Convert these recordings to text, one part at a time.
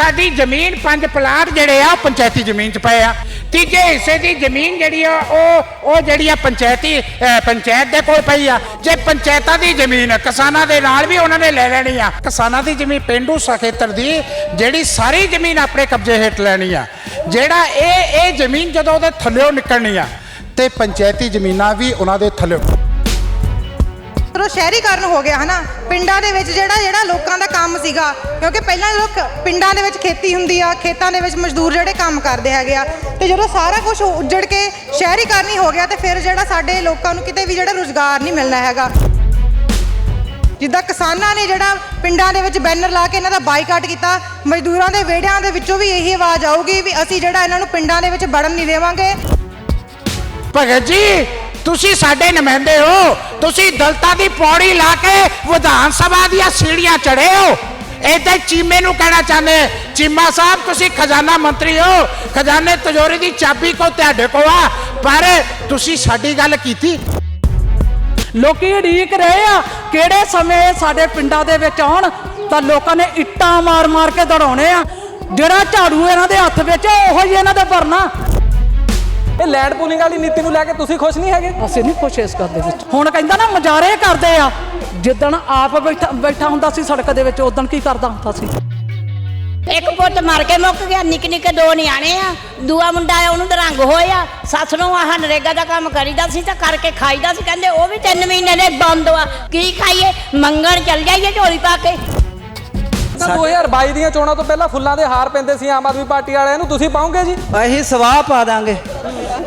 ਸਾਡੀ ਜ਼ਮੀਨ ਪੰਜ ਪਲਾਟ ਜਿਹੜੇ ਆ, ਉਹ ਪੰਚਾਇਤੀ ਜ਼ਮੀਨ 'ਚ ਪਏ ਆ। ਤੀਜੇ ਹਿੱਸੇ ਦੀ ਜ਼ਮੀਨ ਜਿਹੜੀ ਆ, ਉਹ ਉਹ ਜਿਹੜੀ ਆ ਪੰਚਾਇਤੀ ਪੰਚਾਇਤ ਦੇ ਕੋਲ ਪਈ ਆ। ਜੇ ਪੰਚਾਇਤਾਂ ਦੀ ਜ਼ਮੀਨ ਕਿਸਾਨਾਂ ਦੇ ਨਾਲ ਵੀ ਉਹਨਾਂ ਨੇ ਲੈ ਲੈਣੀ ਆ, ਕਿਸਾਨਾਂ ਦੀ ਜ਼ਮੀਨ ਪਿੰਡੂ ਖੇਤਰ ਦੀ ਜਿਹੜੀ ਸਾਰੀ ਜ਼ਮੀਨ ਆਪਣੇ ਕਬਜ਼ੇ ਹੇਠ ਲੈਣੀ ਆ। ਜਿਹੜਾ ਇਹ ਇਹ ਜ਼ਮੀਨ ਜਦੋਂ ਉਹਦੇ ਥੱਲਿਓਂ ਨਿਕਲਣੀ ਆ, ਤੇ ਪੰਚਾਇਤੀ ਜ਼ਮੀਨਾਂ ਵੀ ਉਹਨਾਂ ਦੇ ਥੱਲਿਓਂ। ਚਲੋ ਸ਼ਹਿਰੀਕਰਨ ਹੋ ਗਿਆ, ਹਨਾ? ਪਿੰਡਾਂ ਦੇ ਵਿੱਚ ਜਿਹੜਾ ਜਿਹੜਾ ਲੋਕਾਂ ਦਾ ਕੰਮ ਸੀਗਾ, ਕਿਉਂਕਿ ਪਹਿਲਾਂ ਲੋਕ ਪਿੰਡਾਂ ਦੇ ਵਿੱਚ ਖੇਤੀ ਹੁੰਦੀ ਆ, ਖੇਤਾਂ ਦੇ ਵਿੱਚ ਮਜ਼ਦੂਰ ਜਿਹੜੇ ਕੰਮ ਕਰਦੇ ਹੈਗੇ ਆ, ਤੇ ਜਦੋਂ ਸਾਰਾ ਕੁਝ ਉੱਜੜ ਕੇ ਸ਼ਹਿਰੀਕਰਨ ਹੀ ਹੋ ਗਿਆ, ਤੇ ਫਿਰ ਜਿਹੜਾ ਸਾਡੇ ਲੋਕਾਂ ਨੂੰ ਕਿਤੇ ਵੀ ਜਿਹੜਾ ਰੁਜ਼ਗਾਰ ਨਹੀਂ ਮਿਲਣਾ ਹੈਗਾ। ਜਿੱਦਾਂ ਕਿਸਾਨਾਂ ਨੇ ਜਿਹੜਾ ਪਿੰਡਾਂ ਦੇ ਵਿੱਚ ਬੈਨਰ ਲਾ ਕੇ ਇਹਨਾਂ ਦਾ ਬਾਈਕਾਟ ਕੀਤਾ, ਮਜ਼ਦੂਰਾਂ ਦੇ ਵਿਹੜਿਆਂ ਦੇ ਵਿੱਚੋਂ ਵੀ ਇਹੀ ਆਵਾਜ਼ ਆਊਗੀ ਵੀ ਅਸੀਂ ਜਿਹੜਾ ਇਹਨਾਂ ਨੂੰ ਪਿੰਡਾਂ ਦੇ ਵਿੱਚ ਵੜਨ ਨਹੀਂ ਦੇਵਾਂਗੇ। ਭਗਤ ਜੀ ਤੁਸੀਂ ਸਾਡੇ ਨੁਮਾਇੰਦੇ ਹੋ ਤੁਸੀਂ ਦਲਤਾਂ ਦੀ ਪੌੜੀ ਲਾ ਕੇ ਵਿਧਾਨ ਸਭਾ ਦੀਆਂ ਸੀੜੀਆਂ ਚੜ੍ਹੇ ਹੋ। ਏਦਾਂ ਚੀਮੇ ਨੂੰ ਕਹਿਣਾ ਚਾਹੁੰਦੇ ਚੀਮਾ ਸਾਹਿਬ ਤੁਸੀਂ ਖਜ਼ਾਨਾ ਮੰਤਰੀ ਹੋ। ਖਜ਼ਾਨੇ ਤਿਜੋਰੀ ਦੀ ਚਾਬੀ ਕੋ ਤੁਹਾਡੇ ਕੋਲ ਆ ਪਰ ਤੁਸੀਂ ਸਾਡੀ ਗੱਲ ਕੀਤੀ। ਲੋਕੀ ਉਡੀਕ ਰਹੇ ਆ ਕਿਹੜੇ ਸਮੇਂ ਸਾਡੇ ਪਿੰਡਾਂ ਦੇ ਵਿੱਚ ਆਉਣ ਤਾਂ ਲੋਕਾਂ ਨੇ ਇੱਟਾਂ ਮਾਰ-ਮਾਰ ਕੇ ਦੜਾਉਣੇ ਆ। ਜਿਹੜਾ ਝਾੜੂ ਇਹਨਾਂ ਦੇ ਹੱਥ ਵਿੱਚ ਆ, ਉਹੋ ਹੀ ਇਹਨਾਂ ਦਾ ਭਰਨਾ ਇਹ ਲੈਂਡ ਪੂਲਿੰਗ ਵਾਲੀ ਨੀਤੀ ਨੂੰ ਲੈ ਕੇ ਤੁਸੀਂ ਖੁਸ਼ ਨਹੀਂ ਹੈਗੇ? ਅਸੀਂ ਨਹੀਂ ਖੁਸ਼ ਇਸ ਗੱਲ ਦੇ ਵਿੱਚ। ਹੁਣ ਕਹਿੰਦਾ ਨਾ ਮਜ਼ਾਰੇ ਕਰਦੇ ਆ। ਜਿੱਦਣ ਆਪ ਬੈਠਾ ਬੈਠਾ ਹੁੰਦਾ ਸੀ ਸੜਕ ਦੇ ਵਿੱਚ ਉਦੋਂ ਕੀ ਕਰਦਾ ਹੁੰਦਾ ਸੀ? ਇੱਕ ਪੁੱਤ ਮਰ ਕੇ ਮੁੱਕ ਗਿਆ ਨਿੱਕੇ ਨਿੱਕੇ ਦੋ ਨਿਆਣੇ ਆ। ਦੂਆ ਮੁੰਡਾ ਆ ਉਹਨੂੰ ਦਰੰਗ ਹੋਇਆ ਸੱਸ ਨੂੰ ਆਹ ਨਰੇਗਾ ਦਾ ਕੰਮ ਕਰੀਦਾ ਸੀ ਤਾਂ ਕਰਕੇ ਖਾਈਦਾ ਸੀ। ਕਹਿੰਦੇ ਉਹ ਵੀ 3 ਮਹੀਨੇ ਦੇ ਬੰਦ ਆ। ਕੀ ਖਾਈਏ? ਮੰਗਣ ਚੱਲ ਜਾਈਏ ਝੋਲੀ ਪਾ ਕੇ। ਤਾਂ 2022 ਦੀਆਂ ਚੋਣਾਂ ਤੋਂ ਪਹਿਲਾਂ ਫੁੱਲਾਂ ਦੇ ਹਾਰ ਪੈਂਦੇ ਸੀ ਆਮ ਆਦਮੀ ਪਾਰਟੀ ਵਾਲਿਆਂ ਨੂੰ। ਤੁਸੀਂ ਪਾਉਂਗੇ ਜੀ? ਅਸੀਂ ਸਵਾਹ ਪਾ ਦਾਂਗੇ।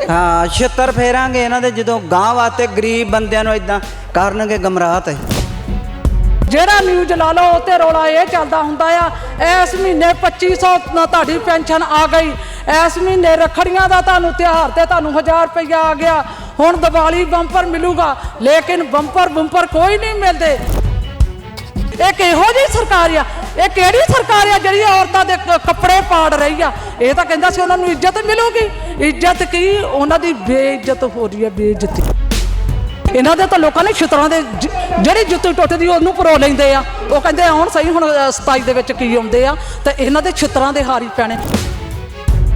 ਹਾਂ, ਛਿੱਤਰ ਫੇਰਾਂਗੇ ਇਹਨਾਂ ਦੇ ਜਦੋਂ ਗਾਂ ਵਾਸਤੇ ਗਰੀਬ ਬੰਦਿਆਂ ਨੂੰ ਇਦਾਂ ਕਰਨਗੇ ਗਮਰਾਹ ਜਿਹੜਾ ਨਿਊਜ਼ ਲਾ ਲਓ ਤੇ ਰੋਲਾ ਇਹ ਚੱਲਦਾ ਹੁੰਦਾ ਆ, ਇਸ ਮਹੀਨੇ 2500 ਤੁਹਾਡੀ ਪੈਨਸ਼ਨ ਆ ਗਈ। ਇਸ ਮਹੀਨੇ ਰੱਖੜੀਆਂ ਦਾ ਤੁਹਾਨੂੰ ਤਿਉਹਾਰ ਤੇ ਤੁਹਾਨੂੰ 1000 ਰੁਪਇਆ ਆ ਗਿਆ। ਹੁਣ ਦੀਵਾਲੀ ਬੰਪਰ ਮਿਲੂਗਾ, ਲੇਕਿਨ ਬੰਪਰ ਬੰਪਰ ਕੋਈ ਨਹੀਂ ਮਿਲਦੇ। ਇਹ ਕਿਹੋ ਜੀ ਸਰਕਾਰ ਆ ਇਹ ਕਿਹੜੀ ਸਰਕਾਰ ਆ ਜਿਹੜੀ ਔਰਤਾਂ ਦੇ ਕੱਪੜੇ ਪਾੜ ਰਹੀ ਆ? ਇਹ ਤਾਂ ਕਹਿੰਦਾ ਸੀ ਉਹਨਾਂ ਨੂੰ ਇੱਜ਼ਤ ਮਿਲੂਗੀ। ਇੱਜ਼ਤ ਕੀ? ਉਹਨਾਂ ਦੀ ਬੇਇੱਜ਼ਤ ਹੋ ਰਹੀ ਹੈ ਬੇਇੱਜ਼ਤੀ। ਇਹਨਾਂ ਦੇ ਤਾਂ ਲੋਕਾਂ ਨੇ ਛਿੱਤਰਾਂ ਦੇ ਜਿਹੜੀ ਜੁੱਤੀ ਟੁੱਟਦੀ ਉਹਨੂੰ ਪਰੋ ਲੈਂਦੇ ਆ। ਉਹ ਕਹਿੰਦੇ ਹੁਣ ਸਹੀ ਹੁਣ ਅ, 27 ਦੇ ਵਿੱਚ ਕੀ ਆਉਂਦੇ ਆ? ਤੇ ਇਹਨਾਂ ਦੇ ਛਿੱਤਰਾਂ ਦੇ ਹਾਰੀ ਪੈਣੇ।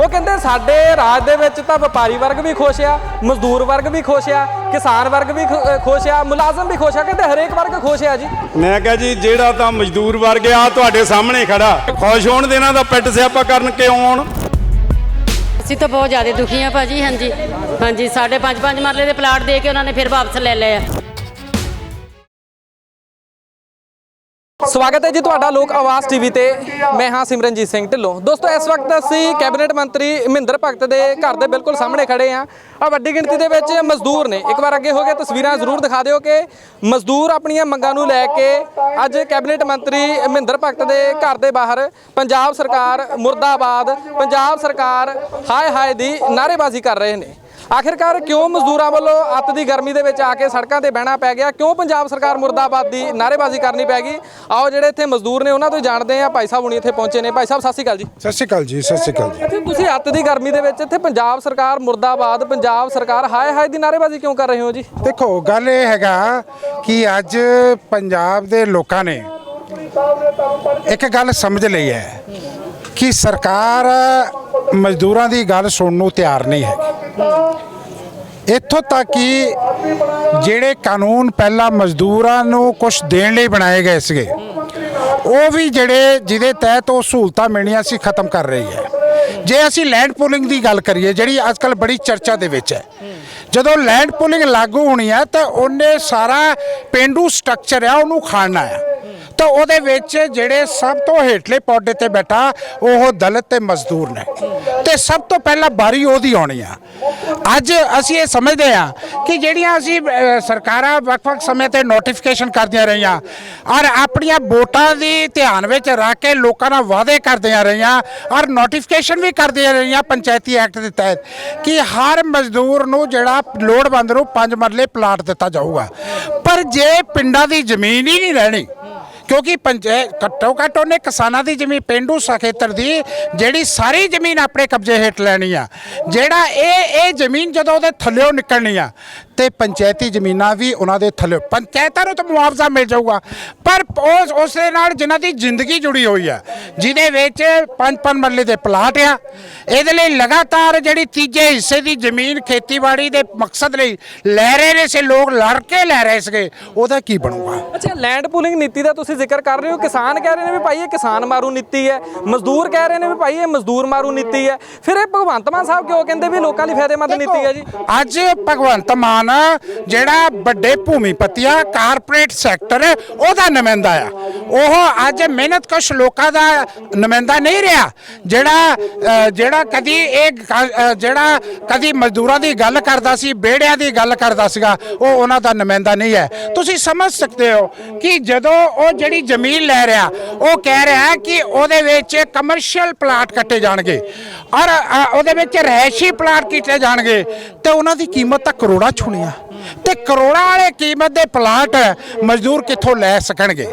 ਉਹ ਕਹਿੰਦੇ ਸਾਡੇ ਰਾਜ ਦੇ ਵਿੱਚ ਤਾਂ ਵਪਾਰੀ ਵਰਗ ਵੀ ਖੁਸ਼ ਆ ਮਜ਼ਦੂਰ ਵਰਗ ਵੀ ਖੁਸ਼ ਆ ਕਿਸਾਨ ਵਰਗ ਵੀ ਖੁਸ਼ ਆ ਮੁਲਾਜ਼ਮ ਵੀ ਖੁਸ਼ ਆ ਕਹਿੰਦੇ ਹਰੇਕ ਵਰਗ ਖੁਸ਼ ਆ ਜੀ। ਮੈਂ ਕਿਹਾ ਜੀ ਜਿਹੜਾ ਤਾਂ ਮਜ਼ਦੂਰ ਵਰਗ ਆ ਤੁਹਾਡੇ ਸਾਹਮਣੇ ਖੜਾ। ਖੁਸ਼ ਹੋਣ ਦੇ ਇਹਨਾਂ ਦਾ ਪਿੱਟ ਸਿਆਪਾ ਕਰਨ ਕਿਉਂ ਆਉਣ? ਅਸੀਂ ਤਾਂ ਬਹੁਤ ਜ਼ਿਆਦਾ ਦੁਖੀ ਆ ਭਾਜੀ ਹਾਂਜੀ। ਹਾਂਜੀ ਸਾਡੇ ਪੰਜ ਪੰਜ ਮਰਲੇ ਦੇ ਪਲਾਟ ਦੇ ਕੇ ਉਹਨਾਂ ਨੇ ਫਿਰ ਵਾਪਸ ਲੈ ਲਏ ਆ। ਸਵਾਗਤ ਹੈ ਜੀ ਤੁਹਾਡਾ ਲੋਕ ਆਵਾਜ਼ ਟੀਵੀ ਤੇ। ਮੈਂ ਹਾਂ ਸਿਮਰਨਜੀਤ ਸਿੰਘ ਢਿੱਲੋਂ। ਦੋਸਤੋ, ਇਸ ਵਕਤ ਅਸੀਂ ਕੈਬਨਿਟ ਮੰਤਰੀ ਮਹਿੰਦਰ ਭਗਤ ਦੇ ਘਰ ਦੇ ਬਿਲਕੁਲ ਸਾਹਮਣੇ ਖੜੇ ਆ ਆ ਵੱਡੀ ਗਿਣਤੀ ਦੇ ਵਿੱਚ ਮਜ਼ਦੂਰ ਨੇ। ਇੱਕ ਵਾਰ ਅੱਗੇ ਹੋ ਕੇ ਤਸਵੀਰਾਂ ਜ਼ਰੂਰ ਦਿਖਾ ਦਿਓ ਕਿ ਮਜ਼ਦੂਰ ਆਪਣੀਆਂ ਮੰਗਾਂ ਨੂੰ ਲੈ ਕੇ ਅੱਜ ਕੈਬਨਿਟ ਮੰਤਰੀ ਮਹਿੰਦਰ ਭਗਤ ਦੇ ਘਰ ਦੇ ਬਾਹਰ ਪੰਜਾਬ ਸਰਕਾਰ ਮੁਰਦਾਬਾਦ, ਪੰਜਾਬ ਸਰਕਾਰ ਹਾਏ ਹਾਏ ਦੀ ਨਾਅਰੇਬਾਜ਼ੀ ਕਰ ਰਹੇ ਨੇ। ਆਖਿਰਕਾਰ ਕਿਉਂ ਮਜ਼ਦੂਰਾਂ ਵੱਲੋਂ ਅੱਤ ਦੀ ਗਰਮੀ ਦੇ ਵਿੱਚ ਆ ਕੇ ਸੜਕਾਂ ਤੇ ਬਹਿਣਾ ਪੈ ਗਿਆ? ਕਿਉਂ ਪੰਜਾਬ ਸਰਕਾਰ ਮੁਰਦਾਬਾਦ ਦੀ ਨਾਅਰੇਬਾਜ਼ੀ ਕਰਨੀ ਪੈ ਗਈ? ਆਓ ਜਿਹੜੇ ਇੱਥੇ ਮਜ਼ਦੂਰ ਨੇ ਉਹਨਾਂ ਤੋਂ ਹੀ ਜਾਣਦੇ ਆ ਭਾਈ ਸਾਹਿਬ ਹੁਣੀ ਇੱਥੇ ਪਹੁੰਚੇ ਨੇ। ਭਾਈ ਸਾਹਿਬ ਸਤਿ ਸ਼੍ਰੀ ਅਕਾਲ ਜੀ। ਸਤਿ ਸ਼੍ਰੀ ਅਕਾਲ ਜੀ ਸਤਿ ਸ਼੍ਰੀ ਅਕਾਲ ਜੀ। ਤੁਸੀਂ ਅੱਤ ਦੀ ਗਰਮੀ ਦੇ ਵਿੱਚ ਇੱਥੇ ਪੰਜਾਬ ਸਰਕਾਰ ਮੁਰਦਾਬਾਦ ਪੰਜਾਬ ਸਰਕਾਰ ਹਾਏ ਹਾਏ ਦੀ ਨਾਅਰੇਬਾਜ਼ੀ ਕਿਉਂ ਕਰ ਰਹੇ ਹੋ ਜੀ? ਦੇਖੋ ਗੱਲ ਇਹ ਹੈਗਾ ਕਿ ਅੱਜ ਪੰਜਾਬ ਦੇ ਲੋਕਾਂ ਨੇ ਇੱਕ ਗੱਲ ਸਮਝ ਲਈ ਹੈ ਕਿ ਸਰਕਾਰ ਮਜ਼ਦੂਰਾਂ ਦੀ ਗੱਲ ਸੁਣਨ ਨੂੰ ਤਿਆਰ ਨਹੀਂ ਹੈਗੀ। ਇੱਥੋਂ ਤੱਕ ਕਿ ਜਿਹੜੇ ਕਾਨੂੰਨ ਪਹਿਲਾਂ ਮਜ਼ਦੂਰਾਂ ਨੂੰ ਕੁਝ ਦੇਣ ਲਈ ਬਣਾਏ ਗਏ ਸੀਗੇ, ਉਹ ਵੀ ਜਿਹੜੇ ਜਿਹਦੇ ਤਹਿਤ ਉਹ ਸਹੂਲਤਾਂ ਮਿਲਣੀਆਂ ਸੀ ਖਤਮ ਕਰ ਰਹੀ ਹੈ। ਜੇ ਅਸੀਂ ਲੈਂਡ ਪੂਲਿੰਗ ਦੀ ਗੱਲ ਕਰੀਏ, ਜਿਹੜੀ ਅੱਜਕੱਲ ਬੜੀ ਚਰਚਾ ਦੇ ਵਿੱਚ ਹੈ ਜਦੋਂ ਲੈਂਡ ਪੁਲਿੰਗ ਲਾਗੂ ਹੋਣੀ ਆ, ਤਾਂ ਉਹਨੇ ਸਾਰਾ ਪਿੰਡੂ ਸਟਰਕਚਰ ਆ, ਉਹਨੂੰ ਖਾਣਾ ਆ। ਤਾਂ ਉਹਦੇ ਵਿੱਚ ਜਿਹੜੇ ਸਭ ਤੋਂ ਹੇਠਲੇ ਪੌਡੇ ਤੇ ਬੈਠਾ, ਉਹ ਦਲਿਤ ਤੇ ਮਜ਼ਦੂਰ ਨੇ। ਤੇ ਸਭ ਤੋਂ ਪਹਿਲਾਂ ਬਾਰੀ ਉਹਦੀ ਆਉਣੀ ਆ। ਅੱਜ ਅਸੀਂ ਇਹ ਸਮਝਦੇ ਆ ਕਿ ਜਿਹੜੀਆਂ ਅਸੀਂ ਸਰਕਾਰਾਂ ਵੱਖ-ਵੱਖ ਸਮੇਂ ਤੇ ਨੋਟੀਫਿਕੇਸ਼ਨ ਕਰਦੀਆਂ ਰਹੀਆਂ, ਔਰ ਆਪਣੀਆਂ ਵੋਟਾਂ ਦੀ ਧਿਆਨ ਵਿੱਚ ਰੱਖ ਕੇ ਲੋਕਾਂ ਨਾਲ ਵਾਅਦੇ ਕਰਦੀਆਂ ਰਹੀਆਂ, ਔਰ ਨੋਟੀਫਿਕੇਸ਼ਨ ਵੀ ਕਰਦੀਆਂ ਰਹੀਆਂ ਪੰਚਾਇਤੀ ਐਕਟ ਦੇ ਤਹਿਤ, ਕਿ ਹਰ ਮਜ਼ਦੂਰ ਨੂੰ ਜਿਹੜਾ ਲੋੜਵੰਦ ਨੂੰ ਪੰਜ ਮਰਲੇ ਪਲਾਟ ਦਿੱਤਾ ਜਾਊਗਾ। ਪਰ ਜੇ ਪਿੰਡਾਂ ਦੀ ਜ਼ਮੀਨ ਹੀ ਨਹੀਂ ਰਹਿਣੀ, ਕਿਉਂਕਿ ਪੰਚਾਇਤ ਘੱਟੋ ਘੱਟ ਉਹਨੇ ਕਿਸਾਨਾਂ ਦੀ ਜ਼ਮੀਨ, ਪਿੰਡੂ ਖੇਤਰ ਦੀ ਜਿਹੜੀ ਸਾਰੀ ਜ਼ਮੀਨ ਆਪਣੇ ਕਬਜ਼ੇ ਹੇਠ ਲੈਣੀ ਆ। ਜਿਹੜਾ ਇਹ ਇਹ ਜ਼ਮੀਨ ਜਦੋਂ ਉਹਦੇ ਥੱਲਿਓਂ ਨਿਕਲਣੀ ਆ ਤੇ ਪੰਚਾਇਤੀ ਜ਼ਮੀਨਾਂ ਵੀ ਉਹਨਾਂ ਦੇ ਥੱਲੇ। ਪੰਚਾਇਤਾਂ ਨੂੰ ਤਾਂ ਮੁਆਵਜ਼ਾ ਮਿਲ ਜਾਊਗਾ। ਪਰ ਉਸ ਉਸ ਦੇ ਨਾਲ ਜਿਨ੍ਹਾਂ ਦੀ ਜ਼ਿੰਦਗੀ ਜੁੜੀ ਹੋਈ ਆ ਜਿਹਦੇ ਵਿੱਚ ਪੰਜ ਪੰਜ ਮਰਲੇ ਦੇ ਪਲਾਟ ਆ। ਇਹਦੇ ਲਈ ਲਗਾਤਾਰ ਜਿਹੜੀ ਤੀਜੇ ਹਿੱਸੇ ਦੀ ਜ਼ਮੀਨ ਖੇਤੀਬਾੜੀ ਦੇ ਮਕਸਦ ਲਈ ਲੈ ਰਹੇ ਨੇ ਸੇ ਲੋਕ ਲੜ ਕੇ ਲੈ ਰਹੇ ਸੀਗੇ। ਉਹਦਾ ਕੀ ਬਣੂਗਾ? ਅੱਛਾ ਲੈਂਡ ਪੂਲਿੰਗ ਨੀਤੀ ਦਾ ਤੁਸੀਂ ਜ਼ਿਕਰ ਕਰ ਰਹੇ ਹੋ। ਕਿਸਾਨ ਕਹਿ ਰਹੇ ਨੇ ਵੀ ਭਾਈ ਇਹ ਕਿਸਾਨ ਮਾਰੂ ਨੀਤੀ ਹੈ। ਮਜ਼ਦੂਰ ਕਹਿ ਰਹੇ ਨੇ ਵੀ ਭਾਈ ਇਹ ਮਜ਼ਦੂਰ ਮਾਰੂ ਨੀਤੀ ਹੈ। ਫਿਰ ਇਹ ਭਗਵੰਤ ਮਾਨ ਸਾਹਿਬ ਕਿਉਂ ਕਹਿੰਦੇ ਵੀ ਲੋਕਾਂ ਲਈ ਫਾਇਦੇਮੰਦ ਨੀਤੀ ਹੈ ਜੀ? ਅੱਜ ਭਗਵੰਤ ਮਾਨ ਪ੍ਰਧਾਨ ਜਿਹੜਾ ਵੱਡੇ ਭੂਮੀਪਤੀਆ ਕਾਰਪੋਰੇਟ ਸੈਕਟਰ, ਉਹਦਾ ਨੁਮਾਇੰਦਾ ਆ। ਉਹ ਅੱਜ ਮਿਹਨਤ ਕੁਛ ਲੋਕਾਂ ਦਾ ਨੁਮਾਇੰਦਾ ਨਹੀਂ ਰਿਹਾ, ਜਿਹੜਾ ਜਿਹੜਾ ਕਦੀ ਇਹ ਜਿਹੜਾ ਕਦੀ ਮਜ਼ਦੂਰਾਂ ਦੀ ਗੱਲ ਕਰਦਾ ਸੀ, ਬੇੜਿਆਂ ਦੀ ਗੱਲ ਕਰਦਾ ਸੀਗਾ, ਉਹ ਉਹਨਾਂ ਦਾ ਨੁਮਾਇੰਦਾ ਨਹੀਂ ਹੈ। ਤੁਸੀਂ ਸਮਝ ਸਕਦੇ ਹੋ ਕਿ ਜਦੋਂ ਉਹ ਜਿਹੜੀ ਜ਼ਮੀਨ ਲੈ ਰਿਹਾ, ਉਹ ਕਹਿ ਰਿਹਾ ਕਿ ਉਹਦੇ ਵਿੱਚ ਕਮਰਸ਼ੀਅਲ ਪਲਾਟ ਕੱਟੇ ਜਾਣਗੇ ਔਰ ਉਹਦੇ ਵਿੱਚ ਰਹਿਸ਼ੀ ਪਲਾਟ ਕੀਤੇ ਜਾਣਗੇ, ਤੇ ਉਹਨਾਂ ਦੀ ਕੀਮਤ ਤਾਂ ਕਰੋੜਾਂ ਚ Hallelujah. ਤੇ ਕਰੋੜਾਂ ਵਾਲੇ ਕੀਮਤ ਦੇ ਪਲਾਟ ਮਜ਼ਦੂਰ ਕਿੱਥੋਂ ਲੈ ਸਕਣਗੇ?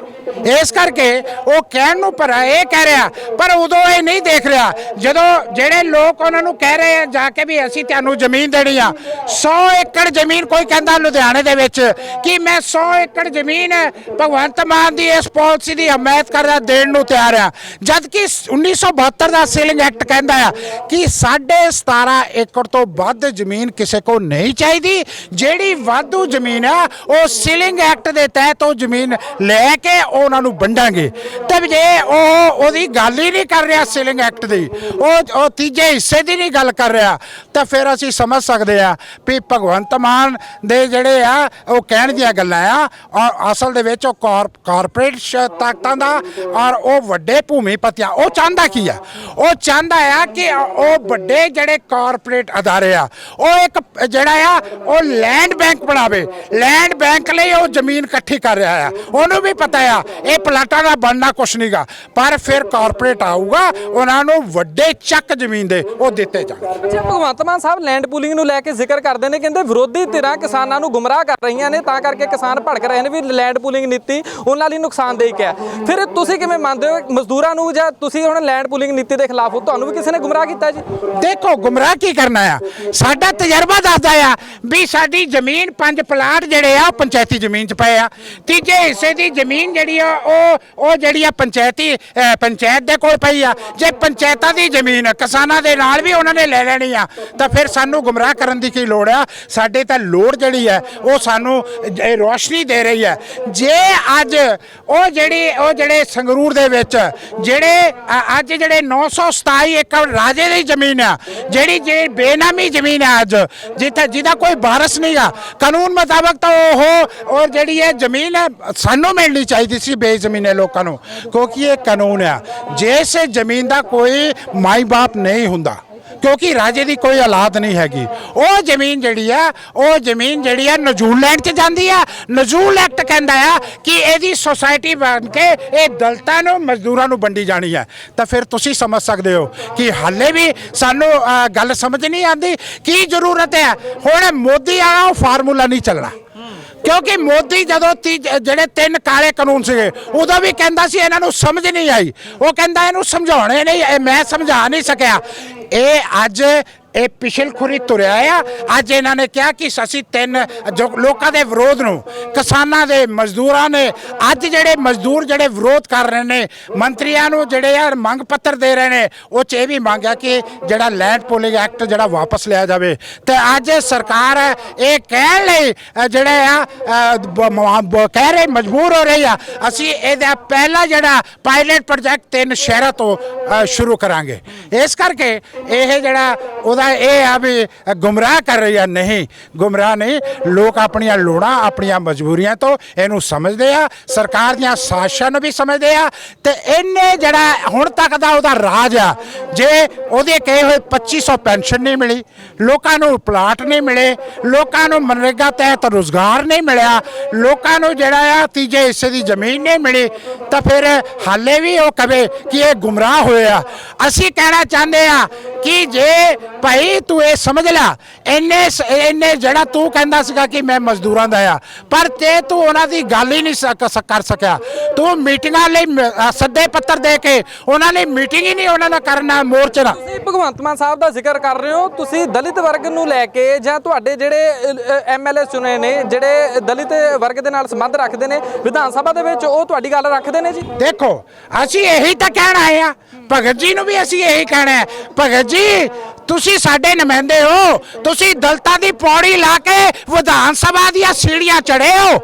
ਇਸ ਕਰਕੇ ਉਹ ਕਹਿਣ ਨੂੰ ਪਰ ਇਹ ਕਹਿ ਰਿਹਾ, ਪਰ ਉਦੋਂ ਇਹ ਨਹੀਂ ਦੇਖ ਰਿਹਾ। ਜਦੋਂ ਜਿਹੜੇ ਲੋਕ ਉਹਨਾਂ ਨੂੰ ਕਹਿ ਰਹੇ ਆ, ਜਾ ਕੇ ਵੀ ਅਸੀਂ ਤੁਹਾਨੂੰ ਜ਼ਮੀਨ ਦੇਣੀ ਆ 100 ਏਕੜ ਜ਼ਮੀਨ ਕੋਈ ਕਹਿੰਦਾ ਲੁਧਿਆਣੇ ਦੇ ਵਿੱਚ ਕਿ ਮੈਂ 100 ਏਕੜ ਜ਼ਮੀਨ ਭਗਵੰਤ ਮਾਨ ਦੀ ਇਸ ਪਾਲਿਸੀ ਦੀ ਹਮਾਇਤ ਕਰਦਾ, ਦੇਣ ਨੂੰ ਤਿਆਰ ਆ। ਜਦ ਕਿ 1972 ਦਾ ਸੀਲਿੰਗ ਐਕਟ ਕਹਿੰਦਾ ਆ ਕਿ 17.5 ਏਕੜ ਤੋਂ ਵੱਧ ਜ਼ਮੀਨ ਕਿਸੇ ਕੋ ਨਹੀਂ ਚਾਹੀਦੀ, ਜਿਹੜੀ ਵਾਧੂ ਜ਼ਮੀਨ ਆ, ਉਹ ਸੀਲਿੰਗ ਐਕਟ ਦੇ ਤਹਿਤ ਉਹ ਜ਼ਮੀਨ ਲੈ ਕੇ ਉਹਨਾਂ ਨੂੰ ਵੰਡਾਂਗੇ। ਤੇ ਜੇ ਉਹ ਉਹਦੀ ਗੱਲ ਹੀ ਨਹੀਂ ਕਰ ਰਿਹਾ ਸੀਲਿੰਗ ਐਕਟ ਦੀ, ਉਹ ਉਹ ਤੀਜੇ ਹਿੱਸੇ ਦੀ ਨਹੀਂ ਗੱਲ ਕਰ ਰਿਹਾ, ਤਾਂ ਫਿਰ ਅਸੀਂ ਸਮਝ ਸਕਦੇ ਆ ਵੀ ਭਗਵੰਤ ਮਾਨ ਦੇ ਜਿਹੜੇ ਆ, ਉਹ ਕਹਿਣ ਦੀਆਂ ਗੱਲਾਂ ਆ, ਔਰ ਅਸਲ ਦੇ ਵਿੱਚ ਉਹ ਕਾਰਪੋਰੇਟ ਸ਼- ਤਾਕਤਾਂ ਦਾ, ਔਰ ਉਹ ਵੱਡੇ ਭੂਮੀਪਤੀ ਆ। ਉਹ ਚਾਹੁੰਦਾ ਕੀ ਆ? ਉਹ ਚਾਹੁੰਦਾ ਆ ਕਿ ਉਹ ਵੱਡੇ ਜਿਹੜੇ ਕਾਰਪੋਰੇਟ ਅਦਾਰੇ ਆ, ਉਹ ਇੱਕ ਜਿਹੜਾ ਆ, ਉਹ ਲੈਂਡ ਬੈਂਕ ਬਣਾਵੇ। ਲੈਂਡ ਬੈਂਕ ਲਈ ਉਹ ਜ਼ਮੀਨ ਇਕੱਠੀ ਕਰ ਰਿਹਾ ਆ। ਉਹਨੂੰ ਵੀ ਪਤਾ ਆ ਇਹ ਪਲਾਟਾਂ ਦਾ ਬਣਨਾ ਕੁਛ ਨਹੀਂਗਾ ਪਰ ਫਿਰ ਕਾਰਪੋਰੇਟ ਆਊਗਾ ਉਹਨਾਂ ਨੂੰ ਵੱਡੇ ਚੱਕ ਜ਼ਮੀਨ ਦੇ ਉਹ ਦਿੱਤੇ ਜਾਣਗੇ। ਅੱਛਾ ਭਗਵੰਤ ਮਾਨ ਸਾਹਿਬ ਲੈਂਡ ਪੂਲਿੰਗ ਨੂੰ ਲੈ ਕੇ ਜ਼ਿਕਰ ਕਰਦੇ ਨੇ ਕਹਿੰਦੇ ਵਿਰੋਧੀ ਧਿਰਾਂ ਕਿਸਾਨਾਂ ਨੂੰ ਗੁੰਮਰਾਹ ਕਰ ਰਹੀਆਂ ਨੇ ਤਾਂ ਕਰਕੇ ਕਿਸਾਨ ਭੜਕ ਰਹੇ ਨੇ ਵੀ ਲੈਂਡ ਪੂਲਿੰਗ ਨੀਤੀ ਉਹਨਾਂ ਲਈ ਨੁਕਸਾਨਦੇਹ ਹੈ। ਫਿਰ ਤੁਸੀਂ ਕਿਵੇਂ ਮੰਨਦੇ ਹੋ? ਮਜ਼ਦੂਰਾਂ ਨੂੰ ਜਾਂ ਤੁਸੀਂ ਹੁਣ ਲੈਂਡ ਪੂਲਿੰਗ ਨੀਤੀ ਦੇ ਖਿਲਾਫ ਹੋ ਤੁਹਾਨੂੰ ਵੀ ਕਿਸੇ ਨੇ ਗੁੰਮਰਾਹ ਕੀਤਾ ਜੀ? ਦੇਖੋ ਗੁੰਮਰਾਹ ਕੀ ਕਰਨਾ ਆ? ਸਾਡਾ ਤਜਰਬਾ ਦੱਸਦਾ ਆ ਵੀ ਸਾਡੀ ਜ਼ਮੀਨ ਪੰਜ ਪਲਾਟ ਜਿਹੜੇ ਆ ਉਹ ਪੰਚਾਇਤੀ ਜ਼ਮੀਨ 'ਚ ਪਏ ਆ। ਤੀਜੇ ਹਿੱਸੇ ਦੀ ਜ਼ਮੀਨ ਜਿਹੜੀ ਆ ਉਹ ਉਹ ਜਿਹੜੀ ਆ ਪੰਚਾਇਤੀ ਅਹ, ਪੰਚਾਇਤ ਦੇ ਕੋਲ ਪਈ ਆ। ਜੇ ਪੰਚਾਇਤਾਂ ਦੀ ਜ਼ਮੀਨ ਕਿਸਾਨਾਂ ਦੇ ਨਾਲ ਵੀ ਉਹਨਾਂ ਨੇ ਲੈ ਲੈਣੀ ਆ ਤਾਂ ਫਿਰ ਸਾਨੂੰ ਗੁੰਮਰਾਹ ਕਰਨ ਦੀ ਕੀ ਲੋੜ ਆ? ਸਾਡੇ ਤਾਂ ਲੋੜ ਜਿਹੜੀ ਹੈ ਉਹ ਸਾਨੂੰ ਇਹ ਰੋਸ਼ਨੀ ਦੇ ਰਹੀ ਹੈ ਜੇ ਅੱਜ ਉਹ ਜਿਹੜੀ ਉਹ ਜਿਹੜੇ ਸੰਗਰੂਰ ਦੇ ਵਿੱਚ ਜਿਹੜੇ ਅ- ਅੱਜ ਜਿਹੜੇ 927 ਏਕੜ ਰਾਜੇ ਦੀ ਜ਼ਮੀਨ ਆ ਜਿਹੜੀ ਜੇ ਬੇਨਾਮੀ ਜ਼ਮੀਨ ਆ ਅੱਜ ਜਿੱਥੇ ਜਿਹਦਾ ਕੋਈ ਵਾਰਸ ਨਹੀਂ ਆ ਕਾਨੂੰਨ ਮੁਤਾਬਕ ਤਾਂ ਉਹ ਔਰ ਜਿਹੜੀ ਇਹ ਜ਼ਮੀਨ ਹੈ, ਸਾਨੂੰ ਮਿਲਣੀ ਚਾਹੀਦੀ ਸੀ ਬੇਜ਼ਮੀਨ ਹੈ ਲੋਕਾਂ ਨੂੰ, ਕਿਉਂਕਿ ਇਹ ਕਾਨੂੰਨ ਹੈ ਜਿਸ ਜ਼ਮੀਨ ਦਾ ਕੋਈ ਮਾਈ ਬਾਪ ਨਹੀਂ ਹੁੰਦਾ ਕਿਉਂਕਿ ਰਾਜੇ ਦੀ ਕੋਈ ਔਲਾਦ ਨਹੀਂ ਹੈਗੀ। ਉਹ ਜ਼ਮੀਨ ਜਿਹੜੀ ਆ, ਉਹ ਜ਼ਮੀਨ ਜਿਹੜੀ ਆ ਨਜ਼ੂਲ ਲੈਂਡ 'ਚ ਜਾਂਦੀ ਆ। ਨਜ਼ੂਲ ਐਕਟ ਕਹਿੰਦਾ ਆ ਕਿ ਇਹਦੀ ਸੁਸਾਇਟੀ ਬਣ ਕੇ ਇਹ ਦਲਤਾਂ ਨੂੰ, ਮਜ਼ਦੂਰਾਂ ਨੂੰ ਵੰਡੀ ਜਾਣੀ ਹੈ ਤਾਂ ਫਿਰ ਤੁਸੀਂ ਸਮਝ ਸਕਦੇ ਹੋ ਕਿ ਹਾਲੇ ਵੀ ਸਾਨੂੰ ਗੱਲ ਸਮਝ ਨਹੀਂ ਆਉਂਦੀ। ਕੀ ਜ਼ਰੂਰਤ ਹੈ ਹੁਣ ਮੋਦੀ ਆ ਉਹ ਫਾਰਮੂਲਾ ਨਹੀਂ ਚੱਲਣਾ। ਕਿਉਂਕਿ ਮੋਦੀ ਜਦੋਂ ਤੀ- ਜਿਹੜੇ ਤਿੰਨ ਕਾਲੇ ਕਾਨੂੰਨ ਸੀਗੇ, ਉਦੋਂ ਵੀ ਕਹਿੰਦਾ ਸੀ ਇਹਨਾਂ ਨੂੰ ਸਮਝ ਨਹੀਂ ਆਈ। ਉਹ ਕਹਿੰਦਾ ਇਹਨੂੰ ਸਮਝਾਉਣੇ ਨਹੀਂ ਮੈਂ ਸਮਝਾ ਨਹੀਂ ਸਕਿਆ। ਇਹ ਅੱਜ ਇਹ ਪਿਛਲਖੁਰੀ ਤੁਰਿਆ ਆ ਅੱਜ ਇਹਨਾਂ ਨੇ ਕਿਹਾ ਕਿ ਅਸੀਂ ਤਿੰਨ ਜੋ ਲੋਕਾਂ ਦੇ ਵਿਰੋਧ ਨੂੰ ਕਿਸਾਨਾਂ ਦੇ ਮਜ਼ਦੂਰਾਂ ਨੇ ਅੱਜ ਜਿਹੜੇ ਮਜ਼ਦੂਰ ਜਿਹੜੇ ਵਿਰੋਧ ਕਰ ਰਹੇ ਨੇ ਮੰਤਰੀਆਂ ਨੂੰ ਜਿਹੜੇ ਆ ਮੰਗ ਪੱਤਰ ਦੇ ਰਹੇ ਨੇ ਉਹ ਚ ਇਹ ਵੀ ਮੰਗਿਆ ਕਿ ਜਿਹੜਾ ਲੈਂਡ ਪੋਲਿੰਗ ਐਕਟ ਜਿਹੜਾ ਵਾਪਸ ਲਿਆ ਜਾਵੇ। ਤੇ ਅੱਜ ਸਰਕਾਰ ਇਹ ਕਹਿਣ ਲਈ ਅ, ਜਿਹੜੇ ਆ ਕਹਿ ਰਹੇ ਮਜਬੂਰ ਹੋ ਰਹੀ ਆ ਅਸੀਂ ਇਹਦਾ ਪਹਿਲਾ ਜਿਹੜਾ ਪਾਇਲਟ ਪ੍ਰੋਜੈਕਟ ਤਿੰਨ ਸ਼ਹਿਰਾਂ ਤੋਂ ਸ਼ੁਰੂ ਕਰਾਂਗੇ। ਇਸ ਕਰਕੇ ਇਹ ਜਿਹੜਾ ਉਹਦਾ ਇਹ ਆ ਵੀ ਗੁੰਮਰਾਹ ਕਰ ਰਹੀ ਆ, ਨਹੀਂ, ਗੁੰਮਰਾਹ ਨਹੀਂ, ਲੋਕ ਆਪਣੀਆਂ ਲੋੜਾਂ, ਆਪਣੀਆਂ ਮਜਬੂਰੀਆਂ ਤੋਂ ਇਹਨੂੰ ਸਮਝਦੇ ਆ, ਸਰਕਾਰ ਦੀਆਂ ਸਾਜ਼ਿਸ਼ਾਂ ਨੂੰ ਵੀ ਸਮਝਦੇ ਆ ਤੇ ਇਹਨੇ ਜਿਹੜਾ ਹੁਣ ਤੱਕ ਦਾ ਉਹਦਾ ਰਾਜ ਆ, ਜੇ ਉਹਦੇ ਕਹੇ ਹੋਏ 2500 ਪੈਨਸ਼ਨ ਨਹੀਂ ਮਿਲੀ, ਲੋਕਾਂ ਨੂੰ ਪਲਾਟ ਨਹੀਂ ਮਿਲੇ, ਲੋਕਾਂ ਨੂੰ ਮਨਰੇਗਾ ਤਹਿਤ ਰੋਜ਼ਗਾਰ ਨਹੀਂ ਮਿਲਿਆ, ਲੋਕਾਂ ਨੂੰ ਜਿਹੜਾ ਆ ਤੀਜੇ ਹਿੱਸੇ ਦੀ ਜ਼ਮੀਨ ਨਹੀਂ ਮਿਲੀ, ਤਾਂ ਫਿਰ ਹਾਲੇ ਵੀ ਉਹ ਕਵੇ ਕਿ ਇਹ ਗੁੰਮਰਾਹ ਹੋਏ ਆ। ਅਸੀਂ ਕਹਿਣਾ ਚਾਹੁੰਦੇ ਆ ਕਿ ਜੇ ਭਾਈ ਤੂੰ ਇਹ ਸਮਝ ਲੈ। ਇੰਨੇ ਇੰਨੇ ਜਿਹੜਾ ਤੂੰ ਕਹਿੰਦਾ ਸੀਗਾ ਕਿ ਮੈਂ ਮਜ਼ਦੂਰਾਂ ਦਾ ਆ ਪਰ ਤੇ ਤੂੰ ਉਹਨਾਂ ਦੀ ਗੱਲ ਹੀ ਨਹੀਂ ਕਰ ਸਕਿਆ। ਤੂੰ ਮੀਟਿੰਗਾਂ ਲਈ ਸੱਦੇ ਪੱਤਰ ਦੇ ਕੇ ਉਹਨਾਂ ਨੇ ਮੀਟਿੰਗ ਹੀ ਨਹੀਂ ਉਹਨਾਂ ਨਾਲ ਕਰਨਾ ਮੋਰਚੇ ਤੁਸੀਂ ਭਗਵੰਤ ਮਾਨ ਸਾਹਿਬ ਦਾ ਜ਼ਿਕਰ ਕਰ ਰਹੇ ਹੋ। ਤੁਸੀਂ ਦਲਿਤ ਵਰਗ ਨੂੰ ਲੈ ਕੇ ਜਾਂ ਤੁਹਾਡੇ ਜਿਹੜੇ ਐਮਐਲਏ ਚੁਣੇ ਨੇ ਜਿਹੜੇ ਦਲਿਤ ਵਰਗ ਦੇ ਨਾਲ ਸੰਬੰਧ ਰੱਖਦੇ ਨੇ ਵਿਧਾਨ ਸਭਾ ਦੇ ਵਿੱਚ ਉਹ ਤੁਹਾਡੀ ਗੱਲ ਰੱਖਦੇ ਨੇ ਜੀ? ਦੇਖੋ ਅਸੀਂ ਇਹੀ ਤਾਂ ਕਹਿਣ ਆਏ ਆ ਭਗਤ ਜੀ ਨੂੰ ਵੀ ਅਸੀਂ ਇਹੀ ਕਹਿਣਾ ਹੈ, ਭਗਤ ਜੀ, ਤੁਸੀਂ ਸਾਡੇ ਨੁਮਾਇੰਦੇ ਹੋ, ਤੁਸੀਂ ਦਲਤਾਂ ਦੀ ਪੌੜੀ ਲਾ ਕੇ ਵਿਧਾਨ ਸਭਾ ਦੀਆਂ ਸੀੜੀਆਂ ਚੜੇ ਹੋ।